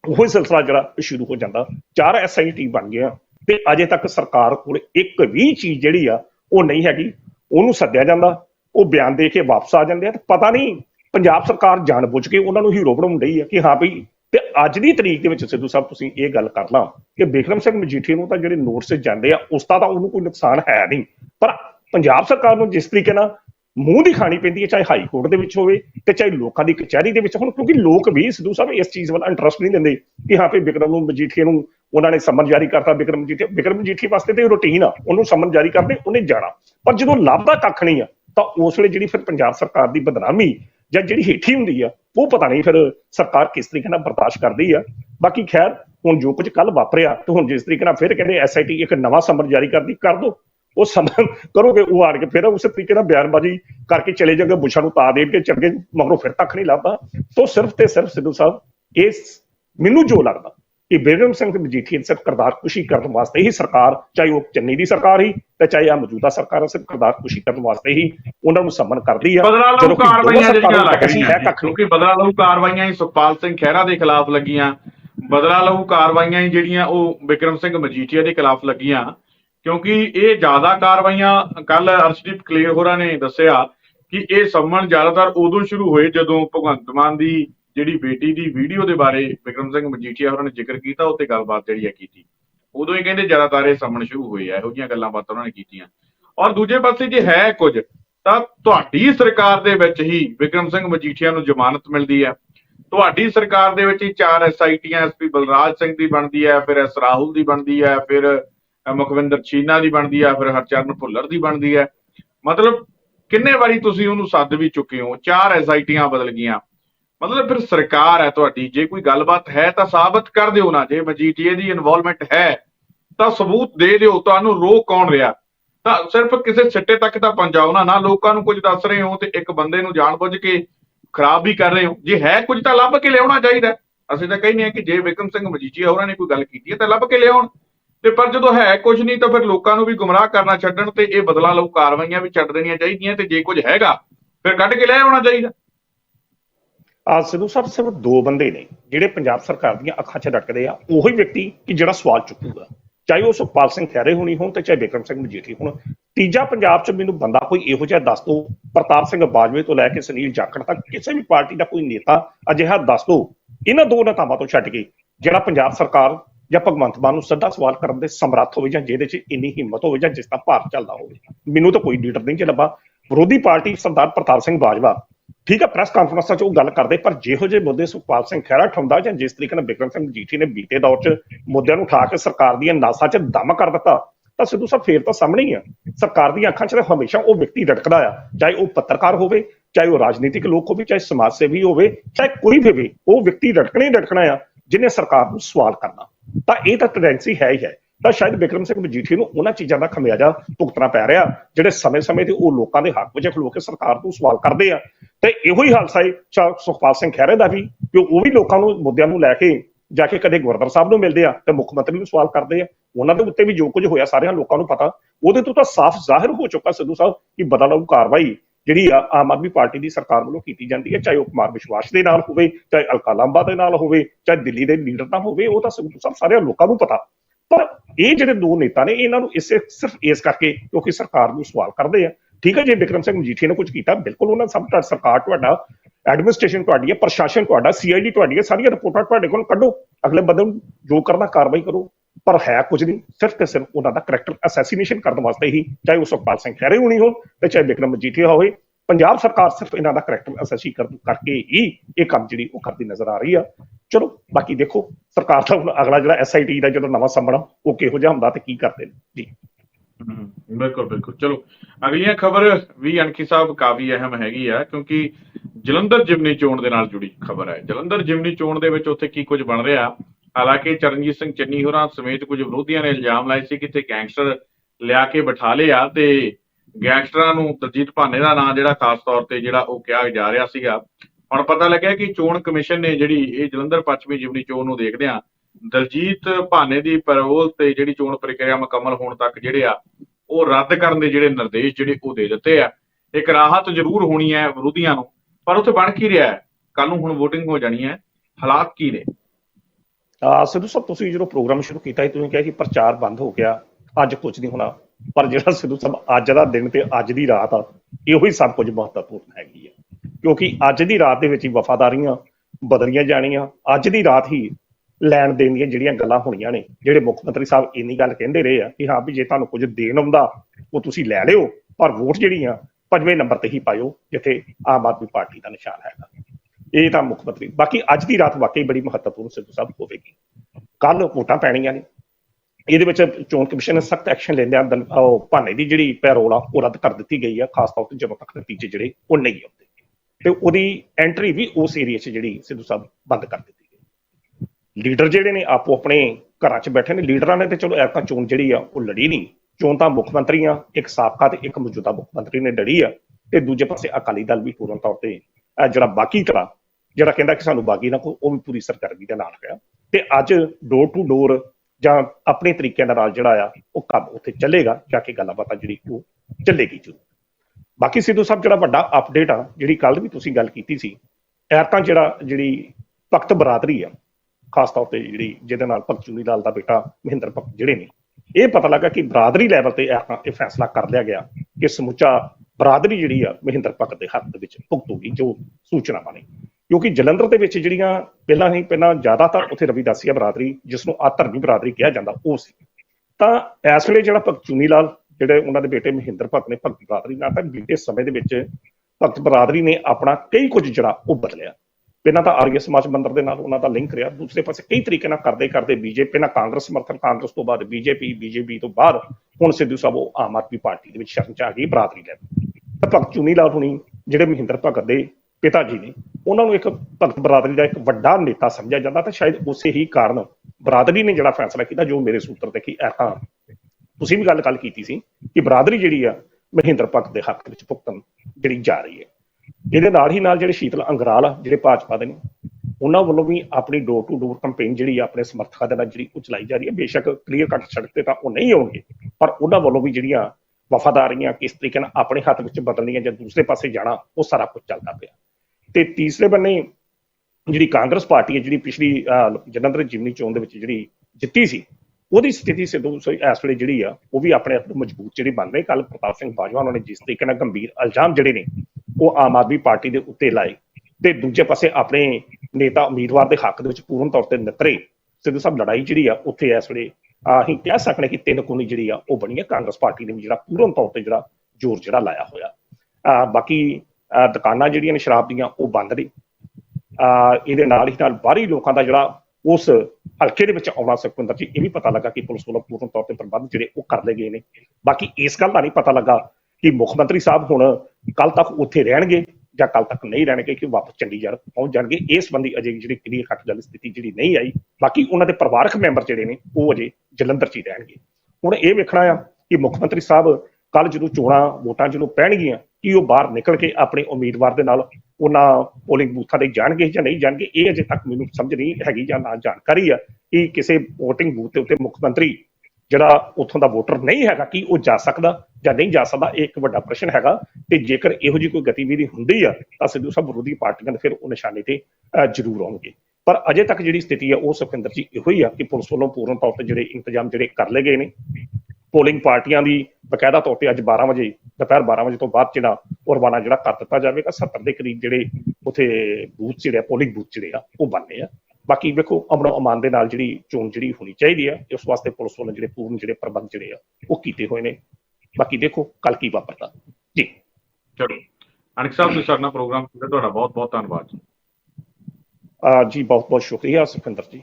ਉਹ ਸਿਲਸਿਲਾ ਜਿਹੜਾ ਸ਼ੁਰੂ ਹੋ ਜਾਂਦਾ। ਚਾਰ ਐਸਆਈਟੀ ਬਣ ਗਿਆ ਤੇ ਅਜੇ ਤੱਕ ਸਰਕਾਰ ਕੋਲ ਇੱਕ ਵੀ ਚੀਜ਼ ਜਿਹੜੀ ਆ, ਉਹ ਨਹੀਂ ਹੈਗੀ। ਉਹਨੂੰ ਸੱਦਿਆ ਜਾਂਦਾ, ਉਹ ਬਿਆਨ ਦੇ ਕੇ ਵਾਪਸ ਆ ਜਾਂਦੇ ਆ ਤੇ ਪਤਾ ਨਹੀਂ, ਪੰਜਾਬ ਸਰਕਾਰ ਜਾਣਬੁੱਝ ਕੇ ਉਹਨਾਂ ਨੂੰ ਹੀਰੋ ਬਣਾਉਣ ਡਈ ਆ ਕਿ ਹਾਂ ਭਈ ਤੇ ਅੱਜ ਦੀ ਤਰੀਕ ਦੇ ਵਿੱਚ ਸਿੱਧੂ ਸਾਹਿਬ, ਤੁਸੀਂ ਇਹ ਗੱਲ ਕਰ ਲਾਂ ਕਿ ਬਿਕਰਮ ਸਿੰਘ ਮਜੀਠੀ ਨੂੰ ਤਾਂ ਜਿਹੜੇ ਨੋਟਸ ਜਾਂਦੇ ਆ, ਉਸ ਦਾ ਤਾਂ ਉਹਨੂੰ ਕੋਈ ਨੁਕਸਾਨ ਹੈ ਨਹੀਂ। ਪਰ ਪੰਜਾਬ ਸਰਕਾਰ ਨੂੰ ਜਿਸ ਤਰੀਕੇ ਨਾਲ ਮੂੰਹ ਦੀ ਖਾਣੀ ਪੈਂਦੀ ਹੈ, ਚਾਹੇ ਹਾਈ ਕੋਰਟ ਦੇ ਵਿੱਚ ਹੋਵੇ ਤੇ ਚਾਹੇ ਲੋਕਾਂ ਦੀ ਕਚਹਿਰੀ ਦੇ ਵਿੱਚ ਹੁਣ, ਕਿਉਂਕਿ ਲੋਕ ਵੀ ਸਿੱਧੂ ਸਾਹਿਬ ਇਸ ਚੀਜ਼ ਵੱਲ ਇੰਟਰਸਟ ਨਹੀਂ ਦਿੰਦੇ ਕਿ ਹਾਂ ਭਈ ਬਿਕਰਮ ਨੂੰ ਮਜੀਠੀਏ ਨੂੰ ਉਹਨਾਂ ਨੇ ਸਮਨ ਜਾਰੀ ਕਰਤਾ ਬਿਕਰਮ ਮਜੀਠੀਆ ਬਿਕਰਮ ਮਜੀਠੀ ਵਾਸਤੇ ਤੇ ਰੁਟੀਨ ਆ, ਉਹਨੂੰ ਸਮਨ ਜਾਰੀ ਕਰਦੇ, ਉਹਨੇ ਜਾਣਾ। ਪਰ ਜਦੋਂ ਲੱਭਦਾ ਕੱਖ ਨਹੀਂ ਆ, ਤਾਂ ਉਸ ਵੇਲੇ ਜਿਹੜੀ ਫਿਰ ਪੰਜਾਬ ਸਰਕਾਰ ਦੀ ਬਦਨਾਮੀ ਜਾਂ ਜਿਹੜੀ ਹੇਠੀ ਹੁੰਦੀ ਆ, ਉਹ ਪਤਾ ਨਹੀਂ ਫਿਰ ਸਰਕਾਰ ਕਿਸ ਤਰੀਕੇ ਨਾਲ ਬਰਦਾਸ਼ਤ ਕਰਦੀ ਆ। ਬਾਕੀ ਖੈਰ, ਹੁਣ ਜੋ ਕੁਝ ਕੱਲ ਵਾਪਰਿਆ ਤੇ ਹੁਣ ਜਿਸ ਤਰੀਕੇ ਨਾਲ ਫਿਰ ਕਹਿੰਦੇ ਐਸਆਈਟੀ ਇੱਕ ਨਵਾਂ ਸਮਰ ਜਾਰੀ ਕਰਦੀ, ਕਰ ਦੋ। ਉਹ ਸਮਰ ਕਰੋਗੇ, ਉਹ ਆੜ ਕੇ ਫਿਰ ਉਸੇ ਤਰੀਕੇ ਨਾਲ ਬਿਆਨਬਾਜ਼ੀ ਕਰਕੇ ਚਲੇ ਜਾਗੇ ਬੁਸ਼ਾ ਨੂੰ ਤਾ ਦੇ ਕੇ ਚੱਲ ਕੇ ਮਗਰੋਂ ਫਿਰ ਤੱਕ ਨਹੀਂ ਲੱਭਦਾ। ਤੋਂ ਸਿਰਫ ਤੇ ਸਿਰਫ ਸਿੱਧੂ ਸਾਹਿਬ, ਇਸ ਮੈਨੂੰ ਜੋ ਲੱਗਦਾ ਕਿ ਬੇਗਮ ਸਿੰਘ ਮਜੀਠੀਆ ਸਿਰਫ ਕਰਤਾਰ ਖੁਸ਼ੀ ਕਰਨ ਵਾਸਤੇ ਹੀ ਸਰਕਾਰ ਚਾਹੇ ਉਹ ਚੰਨੀ ਦੀ ਸਰਕਾਰ ਹੀ ਤੇ ਚਾਹੇ ਆ ਮੌਜੂਦਾ ਸਰਕਾਰ ਸਿਰਫ ਕਰਤਾਰ ਖੁਸ਼ੀ ਕਰਨ ਵਾਸਤੇ ਹੀ ਉਹਨਾਂ ਨੂੰ ਸਮਨ ਕਰਦੀ ਆ। ਬਦਲਾ ਕਿ ਕਾਰਵਾਈਆਂ ਜਿਹੜੀਆਂ ਲੱਗ ਰਹੀਆਂ ਕਿਉਂਕਿ ਬਦਲਾ ਕਾਰਵਾਈਆਂ ਹੀ ਸੁਖਪਾਲ ਸਿੰਘ ਖਹਿਰਾ ਦੇ ਖਿਲਾਫ ਲੱਗੀਆਂ ਬਦਲਾ ਲਊ ਕਾਰਵਾਈਆਂ ਹੀ ਜਿਹੜੀਆਂ ਉਹ ਵਿਕਰਮ ਸਿੰਘ ਮਜੀਠੀਆ ਦੇ ਖਿਲਾਫ ਲੱਗੀਆਂ ਕਿਉਂਕਿ ਇਹ ਜ਼ਿਆਦਾ ਕਾਰਵਾਈਆਂ ਕੱਲ ਅਰਸ਼ਦੀਪ ਕਲੀਅਰ ਹੋਰਾਂ ਨੇ ਦੱਸਿਆ ਕਿ ਇਹ ਸੰਮਣ ਜ਼ਿਆਦਾਤਰ ਉਦੋਂ ਸ਼ੁਰੂ ਹੋਏ ਜਦੋਂ ਭਗਵੰਤ ਮਾਨ ਦੀ ਜਿਹੜੀ ਬੇਟੀ ਦੀ ਵੀਡੀਓ ਦੇ ਬਾਰੇ ਵਿਕਰਮ ਸਿੰਘ ਮਜੀਠੀਆ ਹੋਰਾਂ ਨੇ ਜ਼ਿਕਰ ਕੀਤਾ ਉੱਤੇ ਗੱਲਬਾਤ ਜਿਹੜੀ ਹੈ ਕੀਤੀ। ਉਦੋਂ ਹੀ ਕਹਿੰਦੇ ਜ਼ਿਆਦਾਤਰ ਇਹ ਸੰਮਣ ਸ਼ੁਰੂ ਹੋਏ ਆ, ਇਹੋ ਜਿਹੀਆਂ ਗੱਲਾਂ ਬਾਤਾਂ ਉਹਨਾਂ ਨੇ ਕੀਤੀਆਂ। ਔਰ ਦੂਜੇ ਪਾਸੇ ਜੇ ਹੈ ਕੁਝ, ਤਾਂ ਤੁਹਾਡੀ ਸਰਕਾਰ ਦੇ ਵਿੱਚ ਹੀ ਵਿਕਰਮ ਸਿੰਘ ਮਜੀਠੀਆ ਨੂੰ ਜ਼ਮਾਨਤ ਮਿਲਦੀ ਹੈ। ਤੁਹਾਡੀ ਸਰਕਾਰ ਦੇ ਵਿੱਚ ਹੀ ਚਾਰ ਐਸਆਈਟੀਆਂ ਐਸਪੀ ਬਲਰਾਜ ਸਿੰਘ ਦੀ ਬਣਦੀ ਹੈ, ਫਿਰ ਐਸ ਰਾਹੁਲ ਦੀ ਬਣਦੀ ਹੈ, ਫਿਰ ਮੁਖਵਿੰਦਰ ਚੀਨਾ ਦੀ ਬਣਦੀ ਹੈ, ਫਿਰ ਹਰਚਰਨ ਭੁੱਲਰ ਦੀ ਬਣਦੀ ਹੈ। ਮਤਲਬ ਕਿੰਨੇ ਵਾਰੀ ਤੁਸੀਂ ਉਹਨੂੰ ਸੱਦ ਵੀ ਚੁੱਕੇ ਹੋ, ਚਾਰ ਐਸਆਈਟੀਆਂ ਬਦਲ ਗਈਆਂ। ਮਤਲਬ ਫਿਰ ਸਰਕਾਰ ਹੈ ਤੁਹਾਡੀ, ਜੇ ਕੋਈ ਗੱਲਬਾਤ ਹੈ ਤਾਂ ਸਾਬਤ ਕਰ ਦਿਓ ਨਾ, ਜੇ ਮਜੀਠੀਏ ਦੀ ਇਨਵੋਲਵਮੈਂਟ ਹੈ, ਤਾਂ ਸਬੂਤ ਦੇ ਦਿਓ, ਤੁਹਾਨੂੰ ਰੋਕ ਕੌਣ ਰਿਹਾ? ਤਾਂ ਸਿਰਫ ਕਿਸੇ ਸਿੱਟੇ ਤੱਕ ਤਾਂ ਪਹੁੰਚਾਓ ਨਾ ਨਾ ਲੋਕਾਂ ਨੂੰ ਕੁਝ ਦੱਸ ਰਹੇ ਹੋ ਤੇ ਇੱਕ ਬੰਦੇ ਨੂੰ ਜਾਣਬੁੱਝ ਕੇ ਖਰਾਬ ਵੀ ਕਰ ਰਹੇ ਹੋ। ਜੇ ਹੈ ਕੁਝ ਤਾਂ ਲੱਭ ਕੇ ਲਿਆਉਣਾ ਚਾਹੀਦਾ। ਅਸੀਂ ਤਾਂ ਕਹਿੰਦੇ ਹਾਂ ਕਿ ਜੇ ਵਿਕਰਮ ਸਿੰਘ ਮਜੀਠੀਆ ਹੋਰਾਂ ਨੇ ਕੋਈ ਗੱਲ ਕੀਤੀ ਹੈ ਤਾਂ ਲੱਭ ਕੇ ਲਿਆਉਣ। ਤੇ ਪਰ ਜਦੋਂ ਹੈ ਕੁਝ ਨਹੀਂ ਤਾਂ ਫਿਰ ਲੋਕਾਂ ਨੂੰ ਵੀ ਗੁੰਮਰਾਹ ਕਰਨਾ ਛੱਡਣ ਤੇ ਇਹ ਬਦਲਾ ਲਓ, ਕਾਰਵਾਈਆਂ ਵੀ ਛੱਡ ਦੇਣੀਆਂ ਚਾਹੀਦੀਆਂ ਤੇ ਜੇ ਕੁਝ ਹੈਗਾ, ਫਿਰ ਕੱਢ ਕੇ ਲੈ ਆਉਣਾ ਚਾਹੀਦਾ। ਆ ਸਿੱਧੂ ਸਾਹਿਬ ਸਿਰਫ ਦੋ ਬੰਦੇ ਨੇ, ਜਿਹੜੇ ਪੰਜਾਬ ਸਰਕਾਰ ਦੀਆਂ ਅੱਖਾਂ 'ਚ ਰਟਕਦੇ ਆ, ਉਹੀ ਵਿਅਕਤੀ ਕਿ ਜਿਹੜਾ ਸਵਾਲ ਚੁੱਕੂਗਾ। ਚਾਹੇ ਉਹ ਸੁਖਪਾਲ ਸਿੰਘ ਖਹਿਰੇ ਹੋਣੀ ਹੋਣ ਤੇ ਚਾਹੇ ਬਿਕਰਮ ਸਿੰਘ ਮਜੀਠੀ ਹੋਣ। ਤੀਜਾ ਪੰਜਾਬ 'ਚ ਮੈਨੂੰ ਬੰਦਾ ਕੋਈ ਇਹੋ ਜਿਹਾ ਦੱਸ ਦਿਓ ਪ੍ਰਤਾਪ ਸਿੰਘ ਬਾਜਵੇ ਤੋਂ ਲੈ ਕੇ ਸੁਨੀਲ ਜਾਖੜ ਤੱਕ, ਕਿਸੇ ਵੀ ਪਾਰਟੀ ਦਾ ਕੋਈ ਨੇਤਾ ਅਜਿਹਾ ਦੱਸ ਦਿਓ ਇਹਨਾਂ ਦੋ ਨੇਤਾਵਾਂ ਤੋਂ ਛੱਡ ਕੇ ਜਿਹੜਾ ਪੰਜਾਬ ਸਰਕਾਰ ਜਾਂ ਭਗਵੰਤ ਮਾਨ ਨੂੰ ਸੱਦਾ ਸਵਾਲ ਕਰਨ ਦੇ ਸਮਰੱਥ ਹੋਵੇ ਜਾਂ ਜਿਹਦੇ 'ਚ ਇੰਨੀ ਹਿੰਮਤ ਹੋਵੇ ਜਾਂ ਜਿਸ ਦਾ ਭਾਰ ਚੱਲਦਾ ਹੋਵੇ। ਮੈਨੂੰ ਤਾਂ ਕੋਈ ਲੀਡਰ ਨਹੀਂ ਚ ਲੱਭਾ। ਵਿਰੋਧੀ ਪਾਰਟੀ ਸਰਦਾਰ ਪ੍ਰਤਾਪ ਸਿੰਘ ਬਾਜਵਾ ਠੀਕ ਹੈ ਪ੍ਰੈਸ ਕਾਨਫਰੰਸਾਂ 'ਚ ਉਹ ਗੱਲ ਕਰਦੇ, ਪਰ ਜਿਹੋ ਜਿਹੇ ਮੁੱਦੇ ਸੁਖਪਾਲ ਸਿੰਘ ਖਹਿਰਾ ਠਾਉਂਦਾ ਜਾਂ ਜਿਸ ਤਰੀਕੇ ਨਾਲ ਬਿਕਰਮ ਸਿੰਘ ਜੀਠੀ ਨੇ ਬੀਤੇ ਦੌਰ 'ਚ ਮੁੱਦਿਆਂ ਨੂੰ ਉਠਾ ਕੇ ਸਰਕਾਰ ਦੀਆਂ ਨਾਸਾਂ 'ਚ ਦਮ ਕਰ ਦਿੱਤਾ, ਤਾਂ ਸਿੱਧੂ ਸਾਹਿਬ ਫੇਰ ਤਾਂ ਸਾਹਮਣੇ ਹੀ ਆ। ਸਰਕਾਰ ਦੀਆਂ ਅੱਖਾਂ 'ਚ ਤਾਂ ਹਮੇਸ਼ਾ ਉਹ ਵਿਅਕਤੀ ਰਟਕਦਾ ਆ, ਚਾਹੇ ਉਹ ਪੱਤਰਕਾਰ ਹੋਵੇ, ਚਾਹੇ ਉਹ ਰਾਜਨੀਤਿਕ ਲੋਕ ਹੋਵੇ, ਚਾਹੇ ਸਮਾਜ ਸੇਵੀ ਹੋਵੇ, ਚਾਹੇ ਕੋਈ ਵੀ ਹੋਵੇ, ਉਹ ਵਿਅਕਤੀ ਰਟਕਣਾ ਹੀ ਰਟਕਣਾ ਆ, ਜਿਹਨੇ ਸਰਕਾਰ ਨੂੰ ਸਵਾਲ ਕਰਨਾ। ਤਾਂ ਇਹ ਤਾਂ ਟੈਂਡੈਂਸੀ ਹੈ ਹੀ ਹੈ। ਤਾਂ ਸ਼ਾਇਦ ਬਿਕਰਮ ਸਿੰਘ ਮਜੀਠੀ ਨੂੰ ਉਹਨਾਂ ਚੀਜ਼ਾਂ ਦਾ ਖਮਿਆਜਾ ਭੁਗਤਣਾ ਪੈ ਰਿਹਾ, ਜਿਹੜੇ ਸਮੇਂ-ਸਮੇਂ ਤੇ ਉਹ ਲੋਕਾਂ ਦੇ ਹੱਕ ਵਿੱਚ ਖਲੋ ਕੇ ਸਰਕਾਰ ਤੋਂ ਸਵਾਲ ਕਰਦੇ ਆ। ਤੇ ਇਹੋ ਹੀ ਹਾਲਸਾ ਹੈ ਸ਼ਾ- ਸੁਖਪਾਲ ਸਿੰਘ ਖਹਿਰੇ ਦਾ ਵੀ, ਕਿ ਉਹ ਵੀ ਲੋਕਾਂ ਨੂੰ, ਮੁੱਦਿਆਂ ਨੂੰ ਲੈ ਕੇ ਜਾ ਕੇ ਕਦੇ ਗੁਰਦੁਆਰਾ ਸਾਹਿਬ ਨੂੰ ਮਿਲਦੇ ਆ ਤੇ ਮੁੱਖ ਮੰਤਰੀ ਨੂੰ ਸਵਾਲ ਕਰਦੇ ਆ। ਉਹਨਾਂ ਦੇ ਉੱਤੇ ਵੀ ਜੋ ਕੁਝ ਹੋਇਆ ਸਾਰਿਆਂ ਲੋਕਾਂ ਨੂੰ ਪਤਾ। ਉਹਦੇ ਤੋਂ ਤਾਂ ਸਾਫ਼ ਜ਼ਾਹਿਰ ਹੋ ਚੁੱਕਾ ਸਿੱਧੂ ਸਾਹਿਬ ਕਿ ਬਦਲਾਊ ਕਾਰਵਾਈ ਜਿਹੜੀ ਆ, ਆਮ ਆਦਮੀ ਪਾਰਟੀ ਦੀ ਸਰਕਾਰ ਵੱਲੋਂ ਕੀਤੀ ਜਾਂਦੀ ਹੈ, ਚਾਹੇ ਉਹ ਕੁਮਾਰ ਵਿਸ਼ਵਾਸ ਦੇ ਨਾਲ ਹੋਵੇ, ਚਾਹੇ ਅਲਕਾ ਲਾਂਬਾ ਦੇ ਨਾਲ ਹੋਵੇ, ਚਾਹੇ ਦਿੱਲੀ ਦੇ ਲੀਡਰ ਨਾਲ ਹੋਵੇ, ਉਹ ਤਾਂ ਸਿੱਧੂ ਸਾਹਿਬ ਸਾਰਿਆਂ ਲੋਕਾਂ ਨੂੰ ਪਤਾ। ਪਰ ਇਹ ਜਿਹੜੇ ਦੋ ਨੇਤਾ ਨੇ, ਇਹਨਾਂ ਨੂੰ ਇਸੇ ਸਿਰਫ ਇਸ ਕਰਕੇ ਕਿਉਂਕਿ ਸਰਕਾਰ ਨੂੰ ਸਵਾਲ ਕਰਦੇ ਆ। ਠੀਕ ਹੈ ਜੇ ਬਿਕਰਮ ਸਿੰਘ ਮਜੀਠੀਆ ਨੇ ਕੁਝ ਕੀਤਾ, ਬਿਲਕੁਲ ਉਹਨਾਂ ਸਭ ਤੁਹਾਡੀ ਸਰਕਾਰ ਤੁਹਾਡਾ ਐਡਮਿਨਿਸਟ੍ਰੇਸ਼ਨ ਤੁਹਾਡੀ ਹੈ, ਪ੍ਰਸ਼ਾਸਨ ਤੁਹਾਡਾ ਸੀਆਈਡੀ ਤੁਹਾਡੀ ਹੈ, ਸਾਰੀਆਂ ਰਿਪੋਰਟਾਂ ਤੁਹਾਡੇ ਕੋਲ ਕੱਢੋ। ਅਗਲੇ ਬੰਦੇ ਨੂੰ ਜੋ ਕਰਨਾ ਕਾਰਵਾਈ ਕਰੋ, ਪਰ ਹੈ ਕੁਝ ਨਹੀਂ, ਸਿਰਫ ਤੇ ਸਿਰਫ ਉਹਨਾਂ ਦਾ ਕਰੈਕਟਰ ਅਸੈਸੀਨੇਸ਼ਨ ਕਰਨ ਵਾਸਤੇ ਹੀ, ਚਾਹੇ ਉਹ ਸੁਖਪਾਲ ਸਿੰਘ ਖਹਿਰੇ ਹੋਣੀ ਹੋਣ ਤੇ ਚਾਹੇ ਬਿਕਰਮ ਮਜੀਠੀਆ ਹੋਵੇ। ਪੰਜਾਬ ਸਰਕਾਰ ਸਿਰਫ ਇਹਨਾਂ ਦਾ ਕਰੈਕਟਰ ਅਸੈਸੀ ਕਰਕੇ ਹੀ ਇਹ ਕੰਮ ਜਿਹੜੀ ਉਹ ਕਰਦੀ ਨਜ਼ਰ ਆ ਰਹੀ ਆ। ਚਲੋ, ਬਾਕੀ ਦੇਖੋ, ਸਰਕਾਰ ਦਾ ਹੁਣ ਅਗਲਾ ਜਿਹੜਾ ਐਸਆਈਟੀ ਦਾ ਜਦੋਂ ਨਵਾਂ ਸੰਭਣਾ ਉਹ ਕਿਹੋ ਜਿਹਾ ਹੁੰਦਾ ਤੇ ਕੀ ਕਰਦੇ ਨੇ? ਜੀ। ਬਿਲਕੁਲ ਬਿਲਕੁਲ। ਚਲੋ, ਅਗਲੀਆਂ ਖਬਰ ਵੀ ਅਣਖੀ ਸਾਹਿਬ ਕਾਫੀ ਅਹਿਮ ਹੈਗੀ ਆ, ਕਿਉਂਕਿ ਜਲੰਧਰ ਜਿਮਨੀ ਚੋਣ ਦੇ ਨਾਲ ਜੁੜੀ ਖਬਰ ਹੈ। ਜਲੰਧਰ ਜਿਮਨੀ ਚੋਣ ਦੇ ਵਿੱਚ ਉੱਥੇ ਕੀ ਕੁਝ ਬਣ ਰਿਹਾ? ਹਾਲਾਂਕਿ ਚਰਨਜੀਤ ਸਿੰਘ ਚੰਨੀ ਹੋਰਾਂ ਸਮੇਤ ਕੁਝ ਵਿਰੋਧੀਆਂ ਨੇ ਇਲਜ਼ਾਮ ਲਾਏ ਸੀ ਕਿ ਇੱਥੇ ਗੈਂਗਸਟਰ ਲਿਆ ਕੇ ਬਿਠਾ ਲਿਆ ਤੇ ਗੈਂਗਸਟਰਾਂ ਨੂੰ ਦਲਜੀਤ ਭਾਨੇ ਦਾ ਨਾਂ ਜਿਹੜਾ ਖਾਸ ਤੌਰ ਤੇ ਜਿਹੜਾ ਉਹ ਕਿਹਾ ਜਾ ਰਿਹਾ ਸੀਗਾ। ਹੁਣ ਪਤਾ ਲੱਗਿਆ ਕਿ ਚੋਣ ਕਮਿਸ਼ਨ ਨੇ ਜਿਹੜੀ ਇਹ ਜਲੰਧਰ ਪੱਛਮੀ ਜਿਮਨੀ ਚੋਣ ਨੂੰ ਦੇਖਦਿਆਂ ਦਲਜੀਤ ਭਾਨੇ ਦੀ ਪੈਰੋਲ ਤੇ ਜਿਹੜੀ ਚੋਣ ਪ੍ਰਕਿਰਿਆ ਮੁਕੰਮਲ ਹੋਣ ਤੱਕ ਜਿਹੜੇ ਆ, ਉਹ ਰੱਦ ਕਰਨ ਦੇ ਜਿਹੜੇ ਨਿਰਦੇਸ਼ ਜਿਹੜੇ ਉਹ ਦੇ ਦਿੱਤੇ ਆ। ਇੱਕ ਰਾਹਤ ਜ਼ਰੂਰ ਹੋਣੀ ਹੈ ਵਿਰੋਧੀਆਂ ਨੂੰ, ਪਰ ਉੱਥੇ ਬਣ ਕੀ ਰਿਹਾ ਹੈ? ਕੱਲ ਨੂੰ ਹੁਣ VOTING ਹੋ ਜਾਣੀ ਹੈ। ਹਾਲਾਤ ਕੀ ਨੇ? ਆ ਸਿੱਧੂ ਸਾਹਿਬ, ਤੁਸੀਂ ਜਦੋਂ ਪ੍ਰੋਗਰਾਮ ਸ਼ੁਰੂ ਕੀਤਾ ਸੀ, ਤੁਸੀਂ ਕਿਹਾ ਕਿ ਪ੍ਰਚਾਰ ਬੰਦ ਹੋ ਗਿਆ। ਅੱਜ ਕੁਝ ਨਹੀਂ ਹੋਣਾ। ਪਰ ਜਿਹੜਾ ਸਿੱਧੂ ਸਾਹਿਬ ਅੱਜ ਦਾ ਦਿਨ ਤੇ ਅੱਜ ਦੀ ਰਾਤ ਆ, ਇਹੋ ਹੀ ਸਭ ਕੁਝ ਮਹੱਤਵਪੂਰਨ ਹੈਗੀ ਹੈ ਕਿਉਂਕਿ ਅੱਜ ਦੀ ਰਾਤ ਦੇ ਵਿੱਚ ਹੀ ਵਫਾਦਾਰੀਆਂ ਬਦਲੀਆਂ ਜਾਣੀਆਂ, ਅੱਜ ਦੀ ਰਾਤ ਹੀ ਲੈਣ ਦੇਣ ਦੀਆਂ ਜਿਹੜੀਆਂ ਗੱਲਾਂ ਹੋਣੀਆਂ ਨੇ, ਜਿਹੜੇ ਮੁੱਖ ਮੰਤਰੀ ਸਾਹਿਬ ਇੰਨੀ ਗੱਲ ਕਹਿੰਦੇ ਰਹੇ ਆ ਕਿ ਹਾਂ ਵੀ ਜੇ ਤੁਹਾਨੂੰ ਕੁਝ ਦੇਣ ਆਉਂਦਾ, ਉਹ ਤੁਸੀਂ ਲੈ ਲਿਓ, ਪਰ ਵੋਟ ਜਿਹੜੀ ਆ, ਪੰਜਵੇਂ ਨੰਬਰ ਤੇ ਹੀ ਪਾਇਓ, ਜਿੱਥੇ ਆਮ ਆਦਮੀ ਪਾਰਟੀ ਦਾ ਨਿਸ਼ਾਨ ਹੈਗਾ। ਇਹ ਤਾਂ ਮੁੱਖ ਮੰਤਰੀ, ਬਾਕੀ ਅੱਜ ਦੀ ਰਾਤ ਵਾਕਈ ਬੜੀ ਮਹੱਤਵਪੂਰਨ ਸਿੱਧੂ ਸਾਹਿਬ ਹੋਵੇਗੀ। ਕੱਲ ਵੋਟਾਂ ਪੈਣੀਆਂ ਨੇ ਇਹਦੇ ਵਿੱਚ ਚੋਣ ਕਮਿਸ਼ਨ ਨੇ ਸਖਤ ਐਕਸ਼ਨ ਲੈਂਦੇ ਆ ਉਹ ਭਾਨੇ ਦੀ ਜਿਹੜੀ ਪੈਰੋਲ ਆ, ਉਹ ਰੱਦ ਕਰ ਦਿੱਤੀ ਗਈ ਆ, ਖਾਸ ਤੌਰ ਤੇ ਜਦੋਂ ਤੱਕ ਨਤੀਜੇ ਜਿਹੜੇ ਉਹ ਨਹੀਂ ਆਉਂਦੇ। ਤੇ ਉਹਦੀ ਐਂਟਰੀ ਵੀ ਉਸ ਏਰੀਆ 'ਚ ਜਿਹੜੀ ਸਿੱਧੂ ਸਾਹਿਬ ਬੰਦ ਕਰ ਦਿੱਤੀ ਗਈ। ਲੀਡਰ ਜਿਹੜੇ ਨੇ ਆਪੋ ਆਪਣੇ ਘਰਾਂ 'ਚ ਬੈਠੇ ਨੇ, ਲੀਡਰਾਂ ਨੇ ਤੇ ਚਲੋ ਐਰਕਾ ਚੋਣ ਜਿਹੜੀ ਆ, ਉਹ ਲੜੀ ਨਹੀਂ। ਚੋਣ ਤਾਂ ਮੁੱਖ ਮੰਤਰੀ ਆ, ਇੱਕ ਸਾਬਕਾ ਤੇ ਇੱਕ ਮੌਜੂਦਾ ਮੁੱਖ ਮੰਤਰੀ ਨੇ ਲੜੀ ਆ, ਤੇ ਦੂਜੇ ਪਾਸੇ ਅਕਾਲੀ ਦਲ ਵੀ ਪੂਰਨ ਤੌਰ ਤੇ ਜਿਹੜਾ ਬਾਕੀ ਤਰ੍ਹਾਂ ਜਿਹੜਾ ਕਹਿੰਦਾ ਕਿ ਸਾਨੂੰ ਬਾਗੀ ਨਾ ਕੋਈ, ਉਹ ਵੀ ਪੂਰੀ ਸਰਗਰਮੀ ਦੇ ਨਾਲ ਹੋਇਆ ਤੇ ਅੱਜ ਡੋਰ ਟੂ ਡੋਰ ਜਾਂ ਆਪਣੇ ਤਰੀਕਿਆਂ ਦੇ ਨਾਲ ਜਿਹੜਾ ਆ, ਉਹ ਕੰਮ ਉੱਥੇ ਚੱਲੇਗਾ, ਜਾ ਕੇ ਗੱਲਾਂ ਬਾਤਾਂ ਜਿਹੜੀ ਉਹ ਚੱਲੇਗੀ ਜਰੂਰ। ਬਾਕੀ ਸਿੱਧੂ ਸਾਹਿਬ ਜਿਹੜਾ ਵੱਡਾ ਅਪਡੇਟ ਆ, ਜਿਹੜੀ ਕੱਲ ਵੀ ਤੁਸੀਂ ਗੱਲ ਕੀਤੀ ਸੀ ਐਰ ਤਾਂ ਜਿਹੜਾ, ਜਿਹੜੀ ਭਗਤ ਬਰਾਦਰੀ ਆ, ਖਾਸ ਤੌਰ ਤੇ ਜਿਹੜੀ ਜਿਹਦੇ ਨਾਲ ਭਗਤ ਚੂਨੀ ਲਾਲ ਦਾ ਬੇਟਾ ਮਹਿੰਦਰ ਭਗਤ ਜਿਹੜੇ ਨੇ, ਇਹ ਪਤਾ ਲੱਗਾ ਕਿ ਬਰਾਦਰੀ ਲੈਵਲ ਤੇ ਇਹ ਇਹ ਫੈਸਲਾ ਕਰ ਲਿਆ ਗਿਆ ਕਿ ਸਮੁੱਚਾ ਬਰਾਦਰੀ ਜਿਹੜੀ ਆ ਮਹਿੰਦਰ ਭਗਤ ਦੇ ਹੱਥ ਦੇ ਵਿੱਚ ਭੁਗਤੂਗੀ ਜੋ ਸੂਚਨਾ ਨੇ। ਕਿਉਂਕਿ ਜਲੰਧਰ ਦੇ ਵਿੱਚ ਜਿਹੜੀਆਂ ਪਹਿਲਾਂ ਹੀ, ਪਹਿਲਾਂ ਜ਼ਿਆਦਾਤਰ ਉੱਥੇ ਰਵਿਦਾਸੀਆ ਬਰਾਦਰੀ ਜਿਸ ਨੂੰ ਆ ਧਰਮੀ ਬਰਾਦਰੀ ਕਿਹਾ ਜਾਂਦਾ, ਉਹ ਸੀ। ਤਾਂ ਇਸ ਵੇਲੇ ਜਿਹੜਾ ਭਗਤ ਚੂਨੀ ਲਾਲ ਜਿਹੜੇ ਉਹਨਾਂ ਦੇ ਬੇਟੇ ਮਹਿੰਦਰ ਭਗਤ ਨੇ ਭਗਤ ਬਰਾਦਰੀ ਨਾਲ ਤਾਂ ਬੀਤੇ ਸਮੇਂ ਦੇ ਵਿੱਚ ਭਗਤ ਬਰਾਦਰੀ ਨੇ ਆਪਣਾ ਕਈ ਕੁਝ ਜਿਹੜਾ ਉਹ ਬਦਲਿਆ। ਪਹਿਲਾਂ ਤਾਂ ਆਰੀਆ ਸਮਾਜ ਮੰਦਰ ਦੇ ਨਾਲ ਉਹਨਾਂ ਦਾ ਲਿੰਕ ਰਿਹਾ, ਦੂਸਰੇ ਪਾਸੇ ਕਈ ਤਰੀਕੇ ਨਾਲ ਕਰਦੇ ਕਰਦੇ ਬੀਜੇਪੀ ਨਾਲ ਕਾਂਗਰਸ ਸਮਰਥਨ, ਕਾਂਗਰਸ ਤੋਂ ਬਾਅਦ ਬੀਜੇਪੀ ਬੀਜੇਪੀ ਤੋਂ ਬਾਅਦ ਹੁਣ ਸਿੱਧੂ ਸਾਹਿਬ ਉਹ ਆਮ ਆਦਮੀ ਪਾਰਟੀ ਦੇ ਵਿੱਚ ਸ਼ਰਨ ਚ ਆ ਗਈ ਬਰਾਦਰੀ ਲੈ ਤਾਂ ਭਗਤ ਚੂਨੀ ਲਾਲ ਹੁਣੀ, ਜਿਹੜੇ ਮਹਿੰਦਰ ਭਗਤ ਦੇ ਪਿਤਾ ਜੀ ਨੇ, ਉਹਨਾਂ ਨੂੰ ਇੱਕ ਭਗਤ ਬਰਾਦਰੀ ਦਾ ਇੱਕ ਵੱਡਾ ਨੇਤਾ ਸਮਝਿਆ ਜਾਂਦਾ ਤਾਂ ਸ਼ਾਇਦ ਉਸੇ ਹੀ ਕਾਰਨ ਬਰਾਦਰੀ ਨੇ ਜਿਹੜਾ ਫੈਸਲਾ ਕੀਤਾ ਜੋ ਮੇਰੇ ਸੂਤਰ ਤੇ ਕੀ ਐਸਾ ਤੁਸੀਂ ਵੀ ਗੱਲ ਕੱਲ ਕੀਤੀ ਸੀ ਕਿ ਬਰਾਦਰੀ ਜਿਹੜੀ ਆ, ਮਹਿੰਦਰ ਭਗਤ ਦੇ ਹੱਕ ਵਿੱਚ ਭੁਗਤਣ ਜਿਹੜੀ ਜਾ ਰਹੀ ਹੈ। ਇਹਦੇ ਨਾਲ ਹੀ ਨਾਲ ਜਿਹੜੇ ਸ਼ੀਤਲ ਅੰਗਰਾਲ ਆ, ਜਿਹੜੇ ਭਾਜਪਾ ਦੇ ਨੇ, ਉਹਨਾਂ ਵੱਲੋਂ ਵੀ ਆਪਣੀ ਡੋਰ ਟੂ ਡੋਰ ਕੈਂਪੇਨ ਜਿਹੜੀ ਆ, ਆਪਣੇ ਸਮਰਥਕਾਂ ਦੇ ਨਾਲ ਜਿਹੜੀ ਉਹ ਚਲਾਈ ਜਾ ਰਹੀ ਹੈ। ਬੇਸ਼ੱਕ ਕਲੀਅਰ ਕੱਟ ਸੜਕ ਤੇ ਤਾਂ ਉਹ ਨਹੀਂ ਆਉਣਗੇ, ਪਰ ਉਹਨਾਂ ਵੱਲੋਂ ਵੀ ਜਿਹੜੀਆਂ ਵਫਾਦਾਰੀਆਂ ਕਿਸ ਤਰੀਕੇ ਨਾਲ ਆਪਣੇ ਹੱਥ ਵਿੱਚ ਬਦਲਣੀਆਂ ਜਾਂ ਦੂਸਰੇ ਪਾਸੇ ਜਾਣਾ, ਉਹ ਸਾਰਾ ਕੁਝ ਚੱਲਦਾ ਪਿਆ। ਤੇ ਤੀਸਰੇ ਬੰਨੇ ਜਿਹੜੀ ਕਾਂਗਰਸ ਪਾਰਟੀ ਹੈ ਜਿਹੜੀ ਪਿਛਲੀ ਅਹ, ਜਲੰਧਰ ਜਿਮਨੀ ਚੋਣ ਦੇ ਵਿੱਚ ਜਿਹੜੀ ਜਿੱਤੀ ਸੀ ਉਹਦੀ ਸਥਿਤੀ ਸਿੱਧੂ ਸੋ ਇਸ ਵੇਲੇ ਜਿਹੜੀ ਆ ਉਹ ਵੀ ਆਪਣੇ ਆਪ ਨੂੰ ਮਜ਼ਬੂਤ ਜਿਹੜੀ ਬਣ ਰਹੀ। ਕੱਲ ਪ੍ਰਤਾਪ ਸਿੰਘ ਬਾਜਵਾ ਉਹਨਾਂ ਨੇ ਜਿਸ ਤਰੀਕੇ ਨਾਲ ਗੰਭੀਰ ਇਲਜ਼ਾਮ ਜਿਹੜੇ ਨੇ ਉਹ ਆਮ ਆਦਮੀ ਪਾਰਟੀ ਦੇ ਉੱਤੇ ਲਾਏ ਤੇ ਦੂਜੇ ਪਾਸੇ ਆਪਣੇ ਨੇਤਾ ਉਮੀਦਵਾਰ ਦੇ ਹੱਕ ਦੇ ਵਿੱਚ ਪੂਰਨ ਤੌਰ ਤੇ ਨਿਤਰੇ ਸਿੱਧੂ ਸਾਹਿਬ ਲੜਾਈ ਜਿਹੜੀ ਆ ਉੱਥੇ ਇਸ ਵੇਲੇ ਅਸੀਂ ਕਹਿ ਸਕਦੇ ਕਿ ਤਿੰਨ ਕੋਣੀ ਜਿਹੜੀ ਆ ਉਹ ਬਣੀ ਹੈ ਕਾਂਗਰਸ ਪਾਰਟੀ ਨੇ ਵੀ ਜਿਹੜਾ ਪੂਰਨ ਤੌਰ ਤੇ ਜਿਹੜਾ ਜ਼ੋਰ ਜਿਹੜਾ ਲਾਇਆ ਹੋਇਆ। ਬਾਕੀ ਦੁਕਾਨਾਂ ਜਿਹੜੀਆਂ ਨੇ ਸ਼ਰਾਬ ਦੀਆਂ ਉਹ ਬੰਦ ਨੇ। ਇਹਦੇ ਨਾਲ ਹੀ ਨਾਲ ਬਾਹਰੀ ਲੋਕਾਂ ਦਾ ਜਿਹੜਾ ਉਸ ਹਲਕੇ ਦੇ ਵਿੱਚ ਆਉਣਾ ਸੁਖਵਿੰਦਰ ਜੀ, ਇਹ ਵੀ ਪਤਾ ਲੱਗਾ ਕਿ ਪੁਲਿਸ ਵੱਲੋਂ ਪੂਰਨ ਤੌਰ ਤੇ ਪ੍ਰਬੰਧ ਜਿਹੜੇ ਉਹ ਕਰ ਲਏ ਗਏ ਨੇ। ਬਾਕੀ ਇਸ ਗੱਲ ਦਾ ਨਹੀਂ ਪਤਾ ਲੱਗਾ ਕਿ ਮੁੱਖ ਮੰਤਰੀ ਸਾਹਿਬ ਹੁਣ ਕੱਲ ਤੱਕ ਉੱਥੇ ਰਹਿਣਗੇ ਜਾਂ ਕੱਲ ਤੱਕ ਨਹੀਂ ਰਹਿਣਗੇ ਕਿ ਵਾਪਸ ਚੰਡੀਗੜ੍ਹ ਪਹੁੰਚ ਜਾਣਗੇ। ਇਸ ਸੰਬੰਧੀ ਅਜੇ ਜਿਹੜੀ ਕਲੀਅਰ ਕੱਟ ਗੱਲ ਸਥਿਤੀ ਜਿਹੜੀ ਨਹੀਂ ਆਈ, ਬਾਕੀ ਉਹਨਾਂ ਦੇ ਪਰਿਵਾਰਕ ਮੈਂਬਰ ਜਿਹੜੇ ਨੇ ਉਹ ਅਜੇ ਜਲੰਧਰ 'ਚ ਹੀ ਰਹਿਣਗੇ। ਹੁਣ ਇਹ ਵੇਖਣਾ ਆ ਕਿ ਮੁੱਖ ਮੰਤਰੀ ਸਾਹਿਬ ਕੱਲ ਜਦੋਂ ਚੋਣਾਂ ਵੋਟਾਂ ਜਦੋਂ ਪੈਣਗੀਆਂ ਕਿ ਉਹ ਬਾਹਰ ਨਿਕਲ ਕੇ ਆਪਣੇ ਉਮੀਦਵਾਰ ਦੇ ਨਾਲ ਉਹਨਾਂ ਪੋਲਿੰਗ ਬੂਥਾਂ ਤੇ ਜਾਣਗੇ ਜਾਂ ਨਹੀਂ ਜਾਣਗੇ ਇਹ ਅਜੇ ਤੱਕ ਮੈਨੂੰ ਸਮਝ ਨਹੀਂ ਹੈਗੀ ਜਾਂ ਨਾ ਜਾਣਕਾਰੀ ਆ ਕਿ ਕਿਸੇ VOTING ਬੂਥ ਦੇ ਉੱਤੇ ਮੁੱਖ ਮੰਤਰੀ ਜਿਹੜਾ ਉੱਥੋਂ ਦਾ ਵੋਟਰ ਨਹੀਂ ਹੈਗਾ ਕਿ ਉਹ ਜਾ ਸਕਦਾ ਜਾਂ ਨਹੀਂ ਜਾ ਸਕਦਾ ਇਹ ਇੱਕ ਵੱਡਾ ਪ੍ਰਸ਼ਨ ਹੈਗਾ। ਤੇ ਜੇਕਰ ਇਹੋ ਜਿਹੀ ਕੋਈ ਗਤੀਵਿਧੀ ਹੁੰਦੀ ਆ ਤਾਂ ਸਿੱਧੂ ਸਾਹਿਬ ਵਿਰੋਧੀ ਪਾਰਟੀਆਂ ਦੇ ਫਿਰ ਉਹ ਨਿਸ਼ਾਨੇ ਤੇ ਅਹ, ਜ਼ਰੂਰ ਆਉਣਗੇ। ਪਰ ਅਜੇ ਤੱਕ ਜਿਹੜੀ ਸਥਿਤੀ ਆ ਉਹ ਸੁਖਿੰਦਰ ਜੀ ਇਹੋ ਹੀ ਆ ਕਿ ਪੁਲਿਸ ਵੱਲੋਂ ਪੂਰਨ ਤੌਰ ਤੇ ਜਿਹੜੇ ਇੰਤਜ਼ਾਮ ਜਿਹੜੇ ਕਰ ਲਏ ਗਏ ਨੇ ਪੋਲਿੰਗ ਪਾਰਟੀਆਂ ਦੀ ਬਕਾਇਦਾ ਤੌਰ ਤੇ ਅੱਜ 12 ਵਜੇ ਦੁਪਹਿਰ 12 ਵਜੇ ਤੋਂ ਬਾਅਦ ਜਿਹੜਾ ਉਹ ਰਵਾਨਾ ਜਿਹੜਾ ਕਰ ਦਿੱਤਾ ਜਾਵੇਗਾ 70 ਦੇ ਕਰੀਬ ਜਿਹੜੇ ਉਥੇ ਬੂਥ ਜਿਹੜੇ ਪੋਲਿੰਗ ਬੂਥ ਜਿਹੜੇ ਆ ਉਹ ਬਣਨੇ ਆ। ਬਾਕੀ ਵੇਖੋ ਅਮਨੋ ਅਮਾਨ ਦੇ ਨਾਲ ਜਿਹੜੀ ਚੋਣ ਜਿਹੜੀ ਹੋਣੀ ਚਾਹੀਦੀ ਆ ਇਸ ਵਾਸਤੇ ਪੁਲਿਸ ਵੱਲੋਂ ਜਿਹੜੇ ਪੂਰਨ ਜਿਹੜੇ ਪ੍ਰਬੰਧ ਜਿਹੜੇ ਆ ਉਹ ਕੀਤੇ ਹੋਏ ਨੇ। ਬਾਕੀ ਦੇਖੋ ਕੱਲ ਕੀ ਵਾਪਰਦਾ। ਜੀ। ਚਲੋ। ਅਨਿਕ ਸਾਹਿਬ ਤੁਸੀਂ ਸਾਡੇ ਪ੍ਰੋਗਰਾਮ ਕੀਤਾ ਤੁਹਾਡਾ ਬਹੁਤ ਬਹੁਤ ਧੰਨਵਾਦ ਜੀ। ਬਹੁਤ ਬਹੁਤ ਸ਼ੁਕਰੀਆ ਸੁਖਿੰਦਰ ਜੀ।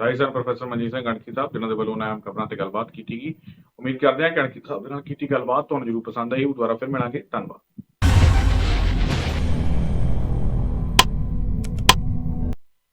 ਰਾਈ ਸਰ ਪ੍ਰੋਫੈਸਰ ਮਨਜੀਤ ਸਿੰਘ ਗਣਕੀ ਸਾਹਿਬ, ਜਿਨ੍ਹਾਂ ਦੇ ਵੱਲੋਂ ਨਾਮ ਖਬਰਾਂ ਤੇ ਗੱਲਬਾਤ ਕੀਤੀ ਗਈ। ਉਮੀਦ ਕਰਦੇ ਹਾਂ ਕਿ ਗਣਕੀ ਸਾਹਿਬ ਦੇ ਨਾਲ ਕੀਤੀ ਗੱਲਬਾਤ ਤੁਹਾਨੂੰ ਜ਼ਰੂਰ ਪਸੰਦ ਆਈ ਉਹ ਦੁਬਾਰਾ ਫਿਰ ਮਿਲਾਂਗੇ। ਧੰਨਵਾਦ।